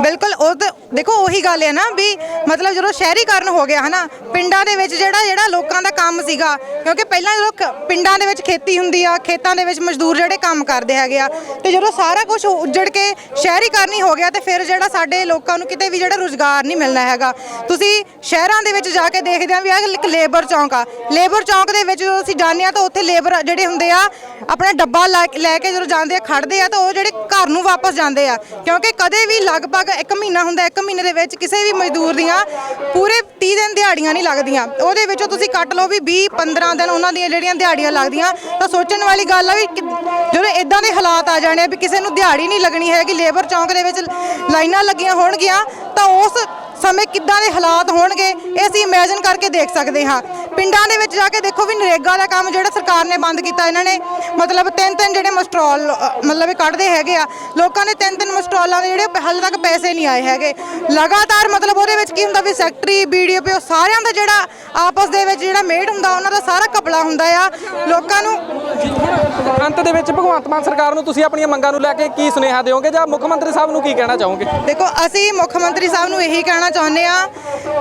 ਬਿਲਕੁਲ ਉਹ ਤਾਂ ਦੇਖੋ ਉਹੀ ਗੱਲ ਹੈ ਨਾ ਵੀ ਮਤਲਬ ਜਦੋਂ ਸ਼ਹਿਰੀਕਰਨ ਹੋ ਗਿਆ ਹਨਾ ਪਿੰਡਾਂ ਦੇ ਵਿੱਚ ਜਿਹੜਾ ਜਿਹੜਾ ਲੋਕਾਂ ਦਾ ਕੰਮ ਸੀਗਾ ਕਿਉਂਕਿ ਪਹਿਲਾਂ ਜਦੋਂ ਖ- ਪਿੰਡਾਂ ਦੇ ਵਿੱਚ ਖੇਤੀ ਹੁੰਦੀ ਆ, ਖੇਤਾਂ ਦੇ ਵਿੱਚ ਮਜ਼ਦੂਰ ਜਿਹੜੇ ਕੰਮ ਕਰਦੇ ਹੈਗੇ ਆ, ਤੇ ਜਦੋਂ ਸਾਰਾ ਕੁਝ ਉੱਜੜ ਕੇ ਸ਼ਹਿਰੀਕਰਨ ਹੀ ਹੋ ਗਿਆ, ਤੇ ਫਿਰ ਜਿਹੜਾ ਸਾਡੇ ਲੋਕਾਂ ਨੂੰ ਕਿਤੇ ਵੀ ਜਿਹੜਾ ਰੁਜ਼ਗਾਰ ਨਹੀਂ ਮਿਲਣਾ ਹੈਗਾ। ਤੁਸੀਂ ਸ਼ਹਿਰਾਂ ਦੇ ਵਿੱਚ ਜਾ ਕੇ ਦੇਖਦੇ ਆ ਵੀ ਆ ਇੱਕ ਲੇਬਰ ਚੌਂਕ ਆ। ਲੇਬਰ ਚੌਂਕ ਦੇ ਵਿੱਚ ਜਦੋਂ ਅਸੀਂ ਜਾਂਦੇ ਆ, ਤਾਂ ਉੱਥੇ ਲੇਬਰ ਜਿਹੜੇ ਹੁੰਦੇ ਆ, ਆਪਣਾ ਡੱਬਾ ਲੈ ਲੈ ਕੇ ਜਦੋਂ ਜਾਂਦੇ ਆ ਖੜਦੇ ਆ, ਤਾਂ ਉਹ ਜਿਹੜੇ ਘਰ ਨੂੰ ਵਾਪਸ ਜਾਂਦੇ ਆ। ਕਿਉਂਕਿ ਕਦੇ ਵੀ ਲਗਭਗ 1 ਮਹੀਨਾ ਹੁੰਦਾ 1 ਮਹੀਨੇ ਦੇ ਵਿੱਚ ਕਿਸੇ ਵੀ ਮਜ਼ਦੂਰ ਦੀਆਂ ਪੂਰੇ 30 ਦਿਨ ਦਿਹਾੜੀਆਂ ਨਹੀਂ ਲੱਗਦੀਆਂ। ਉਹਦੇ ਵਿੱਚੋਂ ਤੁਸੀਂ ਕੱਟ ਲਓ ਵੀ 20 15 ਦਿਨ ਉਹਨਾਂ ਦੀਆਂ ਜਿਹੜੀਆਂ ਦਿਹਾੜੀਆਂ ਲੱਗਦੀਆਂ, ਤਾਂ ਸੋਚਣ ਵਾਲੀ ਗੱਲ ਆ ਵੀ ਕਿ- ਜਦੋਂ ਇਦਾਂ ਦੇ ਹਾਲਾਤ ਆ ਜਾਣੇ ਆ ਵੀ ਕਿਸੇ ਨੂੰ ਦਿਹਾੜੀ ਨਹੀਂ ਲੱਗਣੀ ਹੈਗੀ, ਲੇਬਰ ਚੌਂਕ ਦੇ ਵਿੱਚ ਲਾਈਨਾਂ ਲੱਗੀਆਂ ਹੋਣਗੀਆਂ, ਤਾਂ ਉਸ ਸਮੇਂ ਕਿੱਦਾਂ ਦੇ ਹਾਲਾਤ ਹੋਣਗੇ, ਇਹ ਅਸੀਂ ਇਮੇਜਿਨ ਕਰਕੇ ਦੇਖ ਸਕਦੇ ਹਾਂ। ਪਿੰਡਾਂ ਦੇ ਵਿੱਚ ਜਾ ਕੇ ਦੇਖੋ ਵੀ ਨਰੇਗਾ ਦਾ ਕੰਮ ਜਿਹੜਾ ਸਰਕਾਰ ਨੇ ਬੰਦ ਕੀਤਾ, ਇਹਨਾਂ ਨੇ ਮਤਲਬ ਤਿੰਨ ਤਿੰਨ ਜਿਹੜੇ ਮਸਟਰੋਲ ਮਤਲਬ ਇਹ ਕੱਢਦੇ ਹੈਗੇ ਆ, ਲੋਕਾਂ ਨੇ ਤਿੰਨ ਤਿੰਨ ਮਸਟਰੋਲਾਂ ਦੇ ਜਿਹੜੇ ਹਾਲੇ ਤੱਕ ਪੈਸੇ ਨਹੀਂ ਆਏ ਹੈਗੇ। ਲਗਾਤਾਰ ਮਤਲਬ ਉਹਦੇ ਵਿੱਚ ਕੀ ਹੁੰਦਾ ਵੀ ਸੈਕਟਰੀ ਬੀਡੀਓ ਸਾਰਿਆਂ ਦਾ ਜਿਹੜਾ ਆਪਸ ਦੇ ਵਿੱਚ ਜਿਹੜਾ ਮੇਟ ਹੁੰਦਾ, ਉਹਨਾਂ ਦਾ ਸਾਰਾ ਕਪੜਾ ਹੁੰਦਾ ਆ। ਲੋਕਾਂ ਨੂੰ ਅੰਤ ਦੇ ਵਿੱਚ ਭਗਵੰਤ ਮਾਨ ਸਰਕਾਰ ਨੂੰ ਤੁਸੀਂ ਆਪਣੀਆਂ ਮੰਗਾਂ ਨੂੰ ਲੈ ਕੇ ਕੀ ਸੁਨੇਹਾ ਦਿਓਗੇ ਜਾਂ ਮੁੱਖ ਮੰਤਰੀ ਸਾਹਿਬ ਨੂੰ ਕੀ ਕਹਿਣਾ ਚਾਹੋਗੇ? ਦੇਖੋ, ਅਸੀਂ ਮੁੱਖ ਮੰਤਰੀ ਸਾਹਿਬ ਨੂੰ ਇਹੀ ਕਹਿਣਾ ਚਾਹੁੰਦੇ ਆ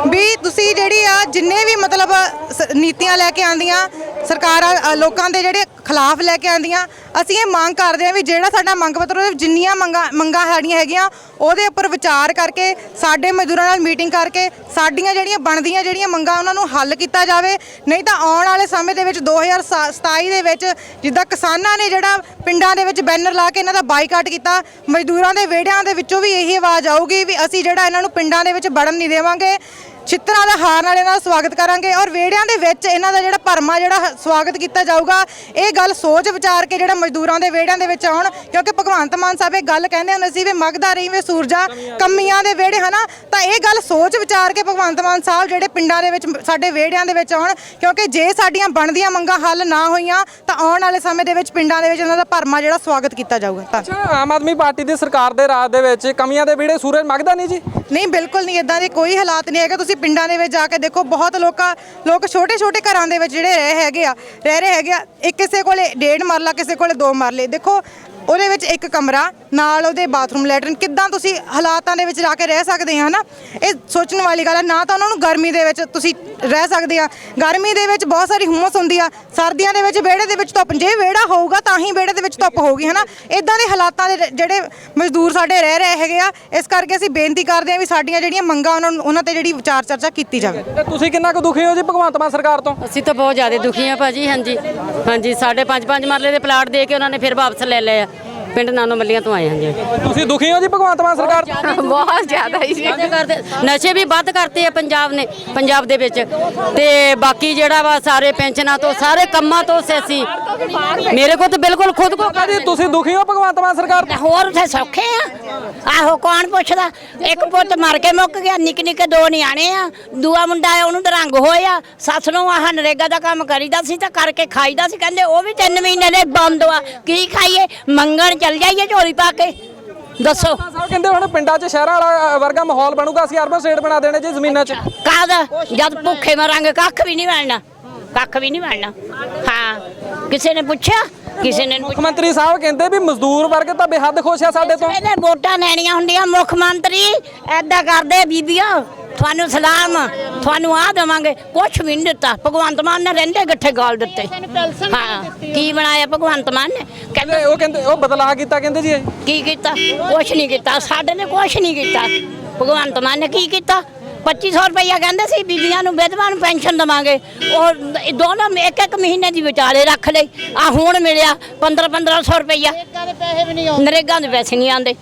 ਵੀ ਤੁਸੀਂ ਜਿਹੜੀ ਆ ਜਿੰਨੇ ਵੀ ਮਤਲਬ ਨੀਤੀਆਂ ਲੈ ਕੇ ਆਂਦੀਆਂ ਸਰਕਾਰਾਂ ਲੋਕਾਂ ਦੇ ਜਿਹੜੇ ਖਿਲਾਫ ਲੈ ਕੇ ਆਂਦੀਆਂ ਅਸੀਂ ਇਹ ਮੰਗ ਕਰਦੇ ਆ ਵੀ ਜਿਹੜਾ ਸਾਡਾ ਮੰਗ ਪੱਤਰ ਉਹਦੇ ਜਿੰਨੀਆਂ ਮੰਗਾਂ ਮੰਗਾਂ ਸਾਡੀਆਂ ਹੈਗੀਆਂ ਉਹਦੇ ਉੱਪਰ ਵਿਚਾਰ ਕਰਕੇ, ਸਾਡੇ ਮਜ਼ਦੂਰਾਂ ਨਾਲ ਮੀਟਿੰਗ ਕਰਕੇ, ਸਾਡੀਆਂ ਜਿਹੜੀਆਂ ਬਣਦੀਆਂ ਜਿਹੜੀਆਂ ਮੰਗਾਂ ਉਹਨਾਂ ਨੂੰ ਹੱਲ ਕੀਤਾ ਜਾਵੇ। ਨਹੀਂ ਤਾਂ ਆਉਣ ਵਾਲੇ ਸਮੇਂ ਦੇ ਵਿੱਚ 2027 ਦੇ ਵਿੱਚ ਜਿੱਦਾਂ ਕਿਸਾਨਾਂ ਨੇ ਜਿਹੜਾ ਪਿੰਡਾਂ ਦੇ ਵਿੱਚ ਬੈਨਰ ਲਾ ਕੇ ਇਹਨਾਂ ਦਾ ਬਾਈਕਾਟ ਕੀਤਾ, ਮਜ਼ਦੂਰਾਂ ਦੇ ਵਿਹੜਿਆਂ ਦੇ ਵਿੱਚੋਂ ਵੀ ਇਹੀ ਆਵਾਜ਼ ਆਊਗੀ ਵੀ ਅਸੀਂ ਜਿਹੜਾ ਇਹਨਾਂ ਨੂੰ ਪਿੰਡਾਂ ਦੇ ਵਿੱਚ ਵੜਨ ਨਹੀਂ ਦੇਵਾਂਗੇ। ਚਿੱਤਰਾਂ ਦਾ ਹਾਰ ਨਾਲ ਇਹਨਾਂ ਦਾ ਸਵਾਗਤ ਕਰਾਂਗੇ ਔਰ ਵਿਹੜਿਆਂ ਦੇ ਵਿੱਚ ਇਹਨਾਂ ਦਾ ਜਿਹੜਾ ਭਰਮਾ ਜਿਹੜਾ ਸਵਾਗਤ ਕੀਤਾ ਜਾਊਗਾ ਇਹ ਗੱਲ ਸੋਚ ਵਿਚਾਰ ਕੇ ਜਿਹੜਾ ਮਜ਼ਦੂਰਾਂ ਦੇ ਵਿਹੜਿਆਂ ਦੇ ਵਿੱਚ ਆਉਣ ਕਿਉਂਕਿ ਭਗਵੰਤ ਮਾਨ ਸਾਹਿਬ ਇਹ ਗੱਲ ਕਹਿੰਦੇ ਹੁੰਦੇ ਸੀ ਵੀ ਮਗਦਾ ਰਹੀ ਵੇ ਸੂਰਜਾ ਕਮੀਆਂ ਦੇ ਵਿਹੜੇ ਹਨਾ? ਤਾਂ ਇਹ ਗੱਲ ਸੋਚ ਵਿਚਾਰ ਕੇ ਭਗਵੰਤ ਮਾਨ ਸਾਹਿਬ ਜਿਹੜੇ ਪਿੰਡਾਂ ਦੇ ਵਿੱਚ ਸਾਡੇ ਵਿਹੜਿਆਂ ਦੇ ਵਿੱਚ ਆਉਣ ਕਿਉਂਕਿ ਜੇ ਸਾਡੀਆਂ ਬਣਦੀਆਂ ਮੰਗਾਂ ਹੱਲ ਨਾ ਹੋਈਆਂ ਤਾਂ ਆਉਣ ਵਾਲੇ ਸਮੇਂ ਦੇ ਵਿੱਚ ਪਿੰਡਾਂ ਦੇ ਵਿੱਚ ਇਹਨਾਂ ਦਾ ਭਰਮਾ ਜਿਹੜਾ ਸਵਾਗਤ ਕੀਤਾ ਜਾਊਗਾ। ਤਾਂ ਆਮ ਆਦਮੀ ਪਾਰਟੀ ਦੀ ਸਰਕਾਰ ਦੇ ਰਾਜ ਦੇ ਵਿੱਚ ਕਮੀਆਂ ਦੇ ਵਿੜੇ ਸੂਰਜ ਮਗਦਾ ਨਹੀਂ ਜੀ? ਨਹੀਂ ਬਿਲਕੁਲ ਨਹੀਂ ਇਦਾਂ ਦੇ ਕੋਈ ਹਾਲਾਤ ਨਹੀਂ ਹੈਗੇ। ਤੁਸੀਂ ਪਿੰਡਾਂ ਦੇ ਵਿੱਚ ਜਾ ਕੇ ਦੇਖੋ, ਬਹੁਤ ਲੋਕਾਂ, ਲੋਕ ਛੋਟੇ ਛੋਟੇ ਘਰਾਂ ਦੇ ਵਿੱਚ ਜਿਹੜੇ ਰਹਿ ਹੈਗੇ ਆ, ਰਹਿ ਰਹੇ ਹੈਗੇ ਆ, ਇੱਕ ਕਿਸੇ ਕੋਲੇ ਡੇਢ ਮਰਲਾ, ਕਿਸੇ ਕੋਲੇ ਦੋ ਮਰਲੇ। ਦੇਖੋ ਉਹਦੇ ਵਿੱਚ ਇੱਕ ਕਮਰਾ ਨਾਲ ਉਹਦੇ ਬਾਥਰੂਮ ਲੈਟਰਨ ਕਿੱਦਾਂ ਤੁਸੀਂ ਹਾਲਾਤਾਂ ਦੇ ਵਿੱਚ ਜਾ ਕੇ ਰਹਿ ਸਕਦੇ ਆ ਨਾ ਇਹ ਸੋਚਣ ਵਾਲੀ ਗੱਲ ਹੈ ਨਾ ਤਾਂ ਉਹਨਾਂ ਨੂੰ ਗਰਮੀ ਦੇ ਵਿੱਚ ਤੁਸੀਂ ਰਹਿ ਸਕਦੇ ਆ। ਗਰਮੀ ਦੇ ਵਿੱਚ ਬਹੁਤ ਸਾਰੀ ਹੁਮਸ ਹੁੰਦੀ ਆ। ਸਰਦੀਆਂ ਦੇ ਵਿੱਚ ਵਿਹੜੇ ਦੇ ਵਿੱਚ ਧੁੱਪ ਜੇ ਵਿਹੜਾ ਹੋਊਗਾ ਤਾਂ ਹੀ ਵਿਹੜੇ ਦੇ ਵਿੱਚ ਧੁੱਪ ਹੋਊਗੀ ਹਨਾ? ਇਦਾਂ ਦੇ ਹਾਲਾਤਾਂ ਦੇ ਜਿਹੜੇ ਮਜ਼ਦੂਰ ਸਾਡੇ ਰਹਿ ਰਹੇ ਹੈਗੇ ਆ ਇਸ ਕਰਕੇ ਅਸੀਂ ਬੇਨਤੀ ਕਰਦੇ ਆ ਵੀ ਸਾਡੀਆਂ ਜਿਹੜੀਆਂ ਮੰਗਾਂ ਉਹਨਾਂ ਨੂੰ ਉਹਨਾਂ ਤੇ ਜਿਹੜੀ ਵਿਚਾਰ ਚਰਚਾ ਕੀਤੀ ਜਾਵੇ। ਤੁਸੀਂ ਕਿੰਨਾ ਕੁ ਦੁਖੀ ਹੋ ਜੀ ਭਗਵੰਤ ਮਾਨ ਸਰਕਾਰ ਤੋਂ? ਅਸੀਂ ਤਾਂ ਬਹੁਤ ਜ਼ਿਆਦਾ ਦੁਖੀ ਆ ਭਾਜੀ ਹਾਂਜੀ। ਹਾਂਜੀ ਸਾਡੇ ਪੰਜ ਪੰਜ ਮਰਲੇ ਦੇ ਪਲਾਟ ਦੇ ਕੇ ਉਹਨਾਂ ਨੇ ਫਿਰ ਵਾਪਸ ਲੈ ਲਏ ਆ। ਪਿੰਡ ਨਾਨੋ ਮੱਲੀਆਂ ਤੋਂ ਆਏ ਹਾਂ ਜੀ। ਤੁਸੀਂ ਦੁਖੀ ਹੋ ਜੀ ਭਗਵੰਤ ਮਾਨ ਸਰਕਾਰ ਤੋਂ? ਬਹੁਤ ਜ਼ਿਆਦਾ ਹੀ ਕਰਦੇ। ਨਸ਼ੇ ਵੀ ਵੱਧ ਕਰਤੇ ਆ ਪੰਜਾਬ ਨੇ ਪੰਜਾਬ ਦੇ ਵਿੱਚ। ਤੇ ਬਾਕੀ ਜਿਹੜਾ ਵਾ ਸਾਰੇ ਪੈਨਸ਼ਨਾਂ ਤੋਂ ਸਾਰੇ ਕੰਮਾਂ ਤੋਂ ਸੈਸੀ ਮੇਰੇ ਕੋਲ ਤਾਂ ਬਿਲਕੁਲ ਖੁਦ ਕੋ ਜੀ ਤੁਸੀਂ ਦੁਖੀ ਹੋ ਭਗਵੰਤ ਮਾਨ ਸਰਕਾਰ ਤੋਂ? ਹੋਰ ਉੱਥੇ ਸੌਖੇ ਆ। ਆਹੋ ਕੌਣ ਪੁੱਛਦਾ? ਇੱਕ ਪੁੱਤ ਮਰ ਕੇ ਮੁੱਕ ਗਿਆ ਨਿੱਕੇ ਨਿੱਕੇ ਦੋ ਨਿਆਣੇ ਆ। ਦੂਆ ਮੁੰਡਾ ਆ ਉਹਨੂੰ ਦਰੰਗ ਹੋਇਆ ਸੱਸ ਨੂੰ ਆਹ ਨਰੇਗਾ ਦਾ ਕੰਮ ਕਰੀਦਾ ਸੀ ਤਾਂ ਕਰਕੇ ਖਾਈਦਾ ਸੀ। ਕਹਿੰਦੇ ਉਹ ਵੀ 3 ਮਹੀਨੇ ਦੇ ਬੰਦ ਆ। ਕੀ ਖਾਈਏ? ਮੰਗਣ ਚੱਲ ਜਾਈਏ ਝੋਲੀ ਪਾ ਕੇ। ਦੱਸੋ। ਸਾਹਿਬ ਕਹਿੰਦੇ ਹੁਣ ਪਿੰਡਾਂ 'ਚ ਸ਼ਹਿਰਾਂ ਵਾਲਾ ਵਰਗਾ ਮਾਹੌਲ ਬਣੂਗਾ ਅਸੀਂ ਅਰਬਨ ਸਟੇਟ ਬਣਾ ਦੇਣੇ ਜੀ ਜ਼ਮੀਨਾਂ 'ਚ। ਕਾਹਦਾ? ਜਦ ਭੁੱਖੇ ਮਰਾਂਗੇ ਕੱਖ ਵੀ ਨਹੀਂ ਮਿਲਣਾ ਕੱਖ ਵੀ ਨਹੀਂ ਮਿਲਣਾ ਹਾਂ। ਕਿਸੇ ਨੇ ਪੁੱਛਿਆ? ਕਿਸੇ ਨੀ ਮੁੱਖ ਮੰਤਰੀ ਸਾਹਿਬ ਕਹਿੰਦੇ ਵੀ ਮਜ਼ਦੂਰ ਵਰਗ ਤਾਂ ਬੇਹੱਦ ਖੁਸ਼ ਆ ਸਾਡੇ ਤੋਂ। ਇਹਨੇ ਵੋਟਾਂ ਲੈਣੀਆਂ ਹੁੰਦੀਆਂ ਮੁੱਖ ਮੰਤਰੀ। ਐਦਾਂ ਕਰਦੇ ਬੀਬੀਆਂ ਤੁਹਾਨੂੰ ਸਲਾਮ। ਤੁਹਾਨੂੰ ਆ ਦੇਵਾਂਗੇ ਕੁਛ ਵੀ ਨਹੀਂ ਦਿੱਤਾ। ਭਗਵੰਤ ਮਾਨ ਨੇ ਰਹਿੰਦੇ ਗੱਠੇ ਗਾਲ ਦਿੱਤੇ। ਹਾਂ ਕੀ ਬਣਾਇਆ ਭਗਵੰਤ ਮਾਨ ਨੇ? ਕਹਿੰਦੇ ਉਹ ਕਹਿੰਦੇ ਉਹ ਬਦਲਾਅ ਕੀਤਾ ਕਹਿੰਦੇ ਜੀ ਇਹ। ਕੀ ਕੀਤਾ? ਕੁਛ ਨਹੀਂ ਕੀਤਾ। ਸਾਡੇ ਨੇ ਕੁਛ ਨਹੀਂ ਕੀਤਾ। ਭਗਵੰਤ ਮਾਨ ਨੇ ਕੀ ਕੀਤਾ? 2500 ਰੁਪਈਆ ਕਹਿੰਦੇ ਸੀ ਬੀਬੀਆਂ ਨੂੰ ਵਿਧਵਾ ਨੂੰ ਪੈਨਸ਼ਨ ਦਵਾਂਗੇ। ਉਹ ਦੋਨੋਂ ਇੱਕ ਇੱਕ ਮਹੀਨੇ ਦੀ ਵਿਚਾਲੇ ਰੱਖ ਲਈ। ਆ ਹੁਣ ਮਿਲਿਆ 15 1500 ਰੁਪਈਆ। ਨਰੇਗਾ ਦੇ ਪੈਸੇ ਨਹੀਂ ਆਉਂਦੇ।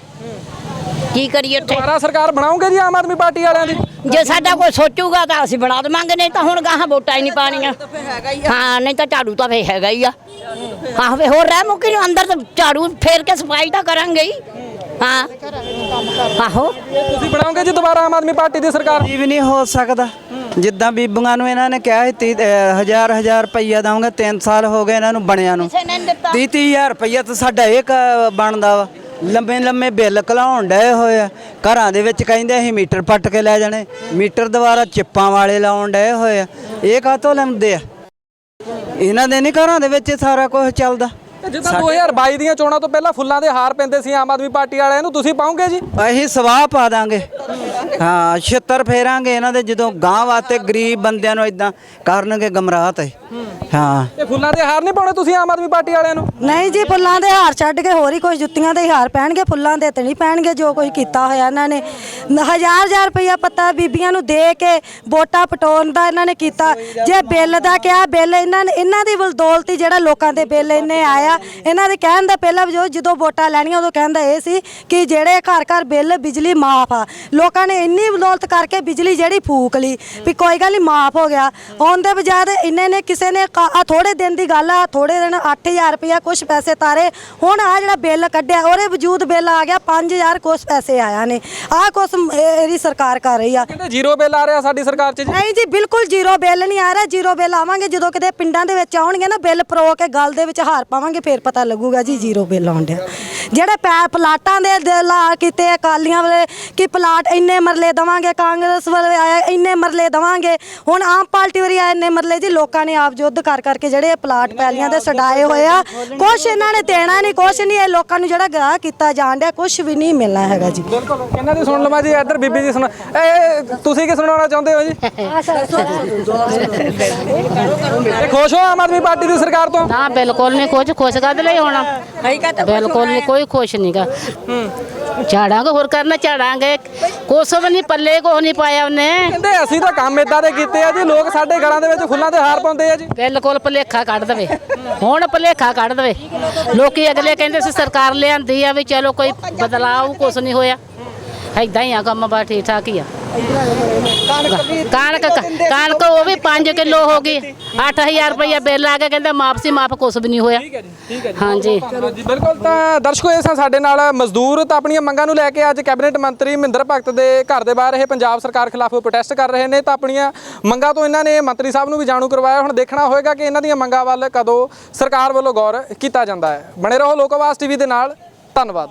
ਕੀ ਕਰੀਏ ਉੱਥੇ? ਦੁਬਾਰਾ ਸਰਕਾਰ ਬਣਾਉਂਗੇ ਜੀ ਆਮ ਆਦਮੀ ਪਾਰਟੀ ਵਾਲਿਆਂ ਦੀ? ਜੇ ਸਾਡਾ ਕੋਈ ਸੋਚੂਗਾ ਤਾਂ ਅਸੀਂ ਬਣਾ ਦੇਵਾਂਗੇ ਨਹੀਂ ਤਾਂ ਹੁਣ ਗਾਹਾਂ ਵੋਟਾਂ ਹੀ ਨਹੀਂ ਪਾਣੀਆਂ। ਹਾਂ ਨਹੀਂ ਤਾਂ ਝਾੜੂ ਤਾਂ ਫੇ ਹੈਗਾ ਹੀ ਆ। ਆਹ ਵੇ ਹੋਰ ਰਹਿ ਮੁੱਕੀ ਨੂੰ ਅੰਦਰ ਤਾਂ ਝਾੜੂ ਫੇਰ ਕੇ ਸਫ਼ਾਈ ਤਾਂ ਕਰਾਂਗੇ ਹੀ। ਹਾਂ। ਆਹੋ। ਤੁਸੀਂ ਬਣਾਉਂਗੇ ਜੀ ਦੁਬਾਰਾ ਆਮ ਆਦਮੀ ਪਾਰਟੀ ਦੀ ਸਰਕਾਰ? ਜੀ ਵੀ ਨਹੀਂ ਹੋ ਸਕਦਾ। ਜਿੱਦਾਂ ਬੀਬੀਆਂ ਨੂੰ ਇਹਨਾਂ ਨੇ ਕਿਹਾ ਸੀ ਤੀਹ- ਅਹ ਹਜ਼ਾਰ ਹਜ਼ਾਰ ਰੁਪਈਆ ਦਵਾਂਗੇ 3 ਸਾਲ ਹੋ ਗਏ ਇਹਨਾਂ ਨੂੰ ਬਣਿਆ ਨੂੰ। ਕਿਸੇ ਨੇ ਨੀ ਦਿੱਤਾ। 30 ਤੀਹ ਹਜ਼ਾਰ ਰੁਪਈਆ ਤਾਂ ਸਾਡਾ ਇਹ ਬਣਦਾ ਵਾ। ਲੰਬੇ ਲੰਮੇ ਬਿੱਲ ਘਲਾਉਣ ਡਏ ਹੋਏ ਆ। ਘਰਾਂ ਦੇ ਵਿੱਚ ਕਹਿੰਦੇ ਅਸੀਂ ਮੀਟਰ ਪੱਟ ਕੇ ਲੈ ਜਾਣੇ। ਮੀਟਰ ਦੁਬਾਰਾ ਚਿੱਪਾਂ ਵਾਲੇ ਲਾਉਣ ਡਏ ਹੋਏ ਆ। ਇਹ ਕਾਹਤੋਂ ਲੈਂਦੇ ਆ? ਇਹਨਾਂ ਦੇ ਨਹੀਂ ਘਰਾਂ ਦੇ ਵਿੱਚ ਸਾਰਾ ਕੁਝ ਚੱਲਦਾ। ਜਿੱਦਾਂ 2022 ਦੀਆਂ ਚੋਣਾਂ ਤੋਂ ਪਹਿਲਾਂ ਫੁੱਲਾਂ ਦੇ ਹਾਰ ਪੈਂਦੇ ਸੀ ਆਮ ਆਦਮੀ ਪਾਰਟੀ ਵਾਲਿਆਂ ਨੂੰ ਤੁਸੀਂ ਪਾਉਂਗੇ ਜੀ? ਅਸੀਂ ਸਵਾਹ ਪਾ ਦਾਂਗੇ। ਹਾਂ ਛਿੱਤਰ ਫੇਰਾਂਗੇ ਇਹਨਾਂ ਦੇ ਜਦੋਂ ਗਾਂ ਵਾਸਤੇ ਗਰੀਬ ਬੰਦਿਆਂ ਨੂੰ ਇਦਾਂ ਕਰਨਗੇ ਗਮਰਾਹ ਤੇ। ਹਾਂ। ਇਹ ਫੁੱਲਾਂ ਦੇ ਹਾਰ ਨਹੀਂ ਪਾਉਣੇ ਤੁਸੀਂ ਆਮ ਆਦਮੀ ਪਾਰਟੀ ਵਾਲਿਆਂ ਨੂੰ? ਨਹੀਂ ਜੀ ਫੁੱਲਾਂ ਦੇ ਹਾਰ ਛੱਡ ਕੇ ਹੋਰ ਹੀ ਕੁਝ ਜੁੱਤੀਆਂ ਦੇ ਹਾਰ ਪੈਣਗੇ ਫੁੱਲਾਂ ਦੇ ਤੇ ਨਹੀਂ ਪੈਣਗੇ ਜੋ ਕੁਝ ਕੀਤਾ ਹੋਇਆ ਇਹਨਾਂ ਨੇ। ਹਜ਼ਾਰ ਹਜ਼ਾਰ ਰੁਪਇਆ ਪੱਤਾ ਬੀਬੀਆਂ ਨੂੰ ਦੇ ਕੇ ਵੋਟਾਂ ਪਟਾਉਣ ਦਾ ਇਹਨਾਂ ਨੇ ਕੀਤਾ। ਜੇ ਬਿੱਲ ਦਾ ਕਿਹਾ ਬਿੱਲ ਇਹਨਾਂ ਨੇ ਇਹਨਾਂ ਦੀ ਬਲਦੌਲਤੀ ਜਿਹੜਾ ਲੋਕਾਂ ਦੇ ਬਿੱਲ ਇੰਨੇ ਆਇਆ ਇਹਨਾਂ ਦੇ ਕਹਿਣ ਦਾ ਪਹਿਲਾਂ ਜੋ ਜਦੋਂ ਵੋਟਾਂ ਲੈਣੀਆਂ ਉਦੋਂ ਕਹਿੰਦਾ ਇਹ ਸੀ ਕਿ ਜਿਹੜੇ ਘਰ ਘਰ ਬਿੱਲ ਬਿਜਲੀ ਮਾਫ ਆ। ਲੋਕਾਂ ਨੇ ਇੰਨੀ ਬਦੌਲਤ ਕਰਕੇ ਬਿਜਲੀ ਜਿਹੜੀ ਫੂਕ ਲਈ ਵੀ ਕੋਈ ਗੱਲ ਨਹੀਂ ਮਾਫ ਹੋ ਗਿਆ। ਆਉਣ ਦੇ ਬਜਾਏ ਇੰਨੇ ਨੇ ਕਿਸੇ ਨੇ ਆ ਥੋੜੇ ਦਿਨ ਦੀ ਗੱਲ ਆ ਥੋੜੇ ਦਿਨ 8000 ਰੁਪਇਆ ਕੁਝ ਪੈਸੇ ਤਾਰੇ ਹੁਣ ਆ ਜਿਹੜਾ ਬਿੱਲ ਕੱਢਿਆ ਉਹਦੇ ਵਜੂਦ ਬਿੱਲ ਆ ਗਿਆ 5000 ਕੁਝ ਪੈਸੇ ਆਇਆ ਨੇ। ਆ ਕੁਝ ਇਹਦੀ ਸਰਕਾਰ ਕਰ ਰਹੀ ਆ। ਕਹਿੰਦੇ ਜ਼ੀਰੋ ਬਿੱਲ ਆ ਰਿਹਾ ਸਾਡੀ ਸਰਕਾਰ 'ਚ ਨਹੀਂ ਜੀ ਬਿਲਕੁਲ ਜ਼ੀਰੋ ਬਿੱਲ ਨਹੀਂ ਆ ਰਿਹਾ ਜ਼ੀਰੋ ਬਿੱਲ ਆਵਾਂਗੇ ਜਦੋਂ ਕਿਤੇ ਪਿੰਡਾਂ ਦੇ ਵਿੱਚ ਆਉਣਗੇ ਨਾ ਬਿੱਲ ਪਰੋ ਕੇ ਗਲ ਦੇ ਵਿੱਚ ਹਾਰ ਪਾਵਾਂਗੇ। ਫੇਰ ਪਤਾ ਲੱਗੂਗਾ ਜੀ ਜ਼ੀਰੋ ਬਿੱਲ ਆਉਣ ਡਿਆ। ਜਿਹੜੇ ਪੈ ਪਲਾਟਾਂ ਦੇ ਦ- ਲਾ ਕੀਤੇ ਅਕਾਲੀਆਂ ਵਾਲੇ ਕਿ ਪਲਾਟ ਇੰਨੇ ਮਰਲੇ ਦਵਾਂਗੇ ਕਾਂਗਰਸ ਵਾਲੇ ਆਇਆ ਇੰਨੇ ਮਰਲੇ ਦਵਾਂਗੇ ਹੁਣ ਆਮ ਪਾਰਟੀ ਵਾਲੀ ਆਏ ਇੰਨੇ ਮਰਲੇ ਜੀ ਲੋਕਾਂ ਨੇ ਆਪ ਯੁੱਧ ਕਰ ਕਰਕੇ ਜਿਹੜੇ ਇਹ ਪਲਾਟ ਪੈਲੀਆਂ ਦੇ ਛਡਾਏ ਹੋਏ ਆ ਕੁਛ ਇਹਨਾਂ ਨੇ ਦੇਣਾ ਨਹੀਂ ਕੁਛ ਨਹੀਂ ਇਹ ਲੋਕਾਂ ਨੂੰ ਜਿਹੜਾ ਗਰਾਹ ਕੀਤਾ ਜਾਣ ਡਿਆ ਕੁਛ ਵੀ ਨਹੀਂ ਮਿਲਣਾ ਹੈਗਾ ਜੀ। ਬਿਲਕੁਲ ਇਹਨਾਂ ਦੀ ਸੁਣ ਲਵਾਂ ਜੀ ਇੱਧਰ ਬੀਬੀ ਜੀ ਸੁਣ ਇਹ ਤੁਸੀਂ ਕੀ ਸੁਣਾਉਣਾ ਚਾਹੁੰਦੇ ਹੋ ਜੀ? ਇਹ ਖੁਸ਼ ਹੋ ਆਮ ਆਦਮੀ ਪਾਰਟੀ ਦੀ ਸਰਕਾਰ ਤੋਂ? ਨਾ ਬਿਲਕੁਲ ਨਹੀਂ ਕੁਝ ਖੁਸ਼ ਕਦ ਲਈ ਹੋਣਾ? ਬਿਲਕੁਲ ਨਹੀਂ ਕੋਈ ਖੁਸ਼ ਨਹੀਂਗਾ ਝਾੜਾਂਗੇ ਹੋਰ ਕਰਨਾ ਝਾੜਾਂਗੇ। ਕੁਛ ਵੀ ਨਹੀਂ ਪੱਲੇ ਕੋ ਨਹੀਂ ਪਾਇਆ ਉਹਨੇ। ਕਹਿੰਦੇ ਅਸੀਂ ਤਾਂ ਕੰਮ ਇਦਾਂ ਦੇ ਕੀਤੇ ਆ ਜੀ ਲੋਕ ਸਾਡੇ ਗਲਾਂ ਦੇ ਵਿੱਚ ਫੁੱਲਾਂ ਦੇ ਹਾਰ ਪਾਉਂਦੇ ਆ ਜੀ। ਬਿਲਕੁਲ ਭਲੇਖਾ ਕੱਢ ਦਵੇ। ਹੁਣ ਭਲੇਖਾ ਕੱਢ ਦਵੇ। ਲੋਕੀ ਅਗਲੇ ਕਹਿੰਦੇ ਸੀ ਸਰਕਾਰ ਲਿਆਂਦੀ ਆ ਵੀ ਚਲੋ ਕੋਈ ਬਦਲਾਅ ਕੁਛ ਨਹੀਂ ਹੋਇਆ। ਐਦਾਂ ਹੀ ਆ ਕੰਮ ਬਾ ਠੀਕ ਠਾਕ ਹੀ ਆ। ਕਣਕ ਕਣਕ ਉਹ ਵੀ 5 ਕਿਲੋ ਹੋ ਗਈ। 8000 ਰੁਪਇਆ ਬਿੱਲ ਆ ਗਿਆ ਕਹਿੰਦਾ ਮਾਫ ਸੀ ਮਾਫ ਕੁਛ ਵੀ ਨਹੀਂ ਹੋਇਆ। ਹਾਂਜੀ। ਜੀ ਬਿਲਕੁਲ ਤਾਂ ਦਰਸ਼ਕੋ ਇਹ ਸਨ ਸਾਡੇ ਨਾਲ ਮਜ਼ਦੂਰ ਤਾਂ ਆਪਣੀਆਂ ਮੰਗਾਂ ਨੂੰ ਲੈ ਕੇ ਅੱਜ ਕੈਬਨਿਟ ਮੰਤਰੀ ਮਹਿੰਦਰ ਭਗਤ ਦੇ ਘਰ ਦੇ ਬਾਹਰ ਇਹ ਪੰਜਾਬ ਸਰਕਾਰ ਖਿਲਾਫ ਪ੍ਰੋਟੈਸਟ ਕਰ ਰਹੇ ਨੇ। ਤਾਂ ਆਪਣੀਆਂ ਮੰਗਾਂ ਤੋਂ ਇਹਨਾਂ ਨੇ ਮੰਤਰੀ ਸਾਹਿਬ ਨੂੰ ਵੀ ਜਾਣੂ ਕਰਵਾਇਆ। ਹੁਣ ਦੇਖਣਾ ਹੋਏਗਾ ਕਿ ਇਹਨਾਂ ਦੀਆਂ ਮੰਗਾਂ ਵੱਲ ਕਦੋਂ ਸਰਕਾਰ ਵੱਲੋਂ ਗੌਰ ਕੀਤਾ ਜਾਂਦਾ ਹੈ। ਬਣੇ ਰਹੋ ਲੋਕ ਆਵਾਜ਼ ਟੀਵੀ ਦੇ ਨਾਲ। ਧੰਨਵਾਦ।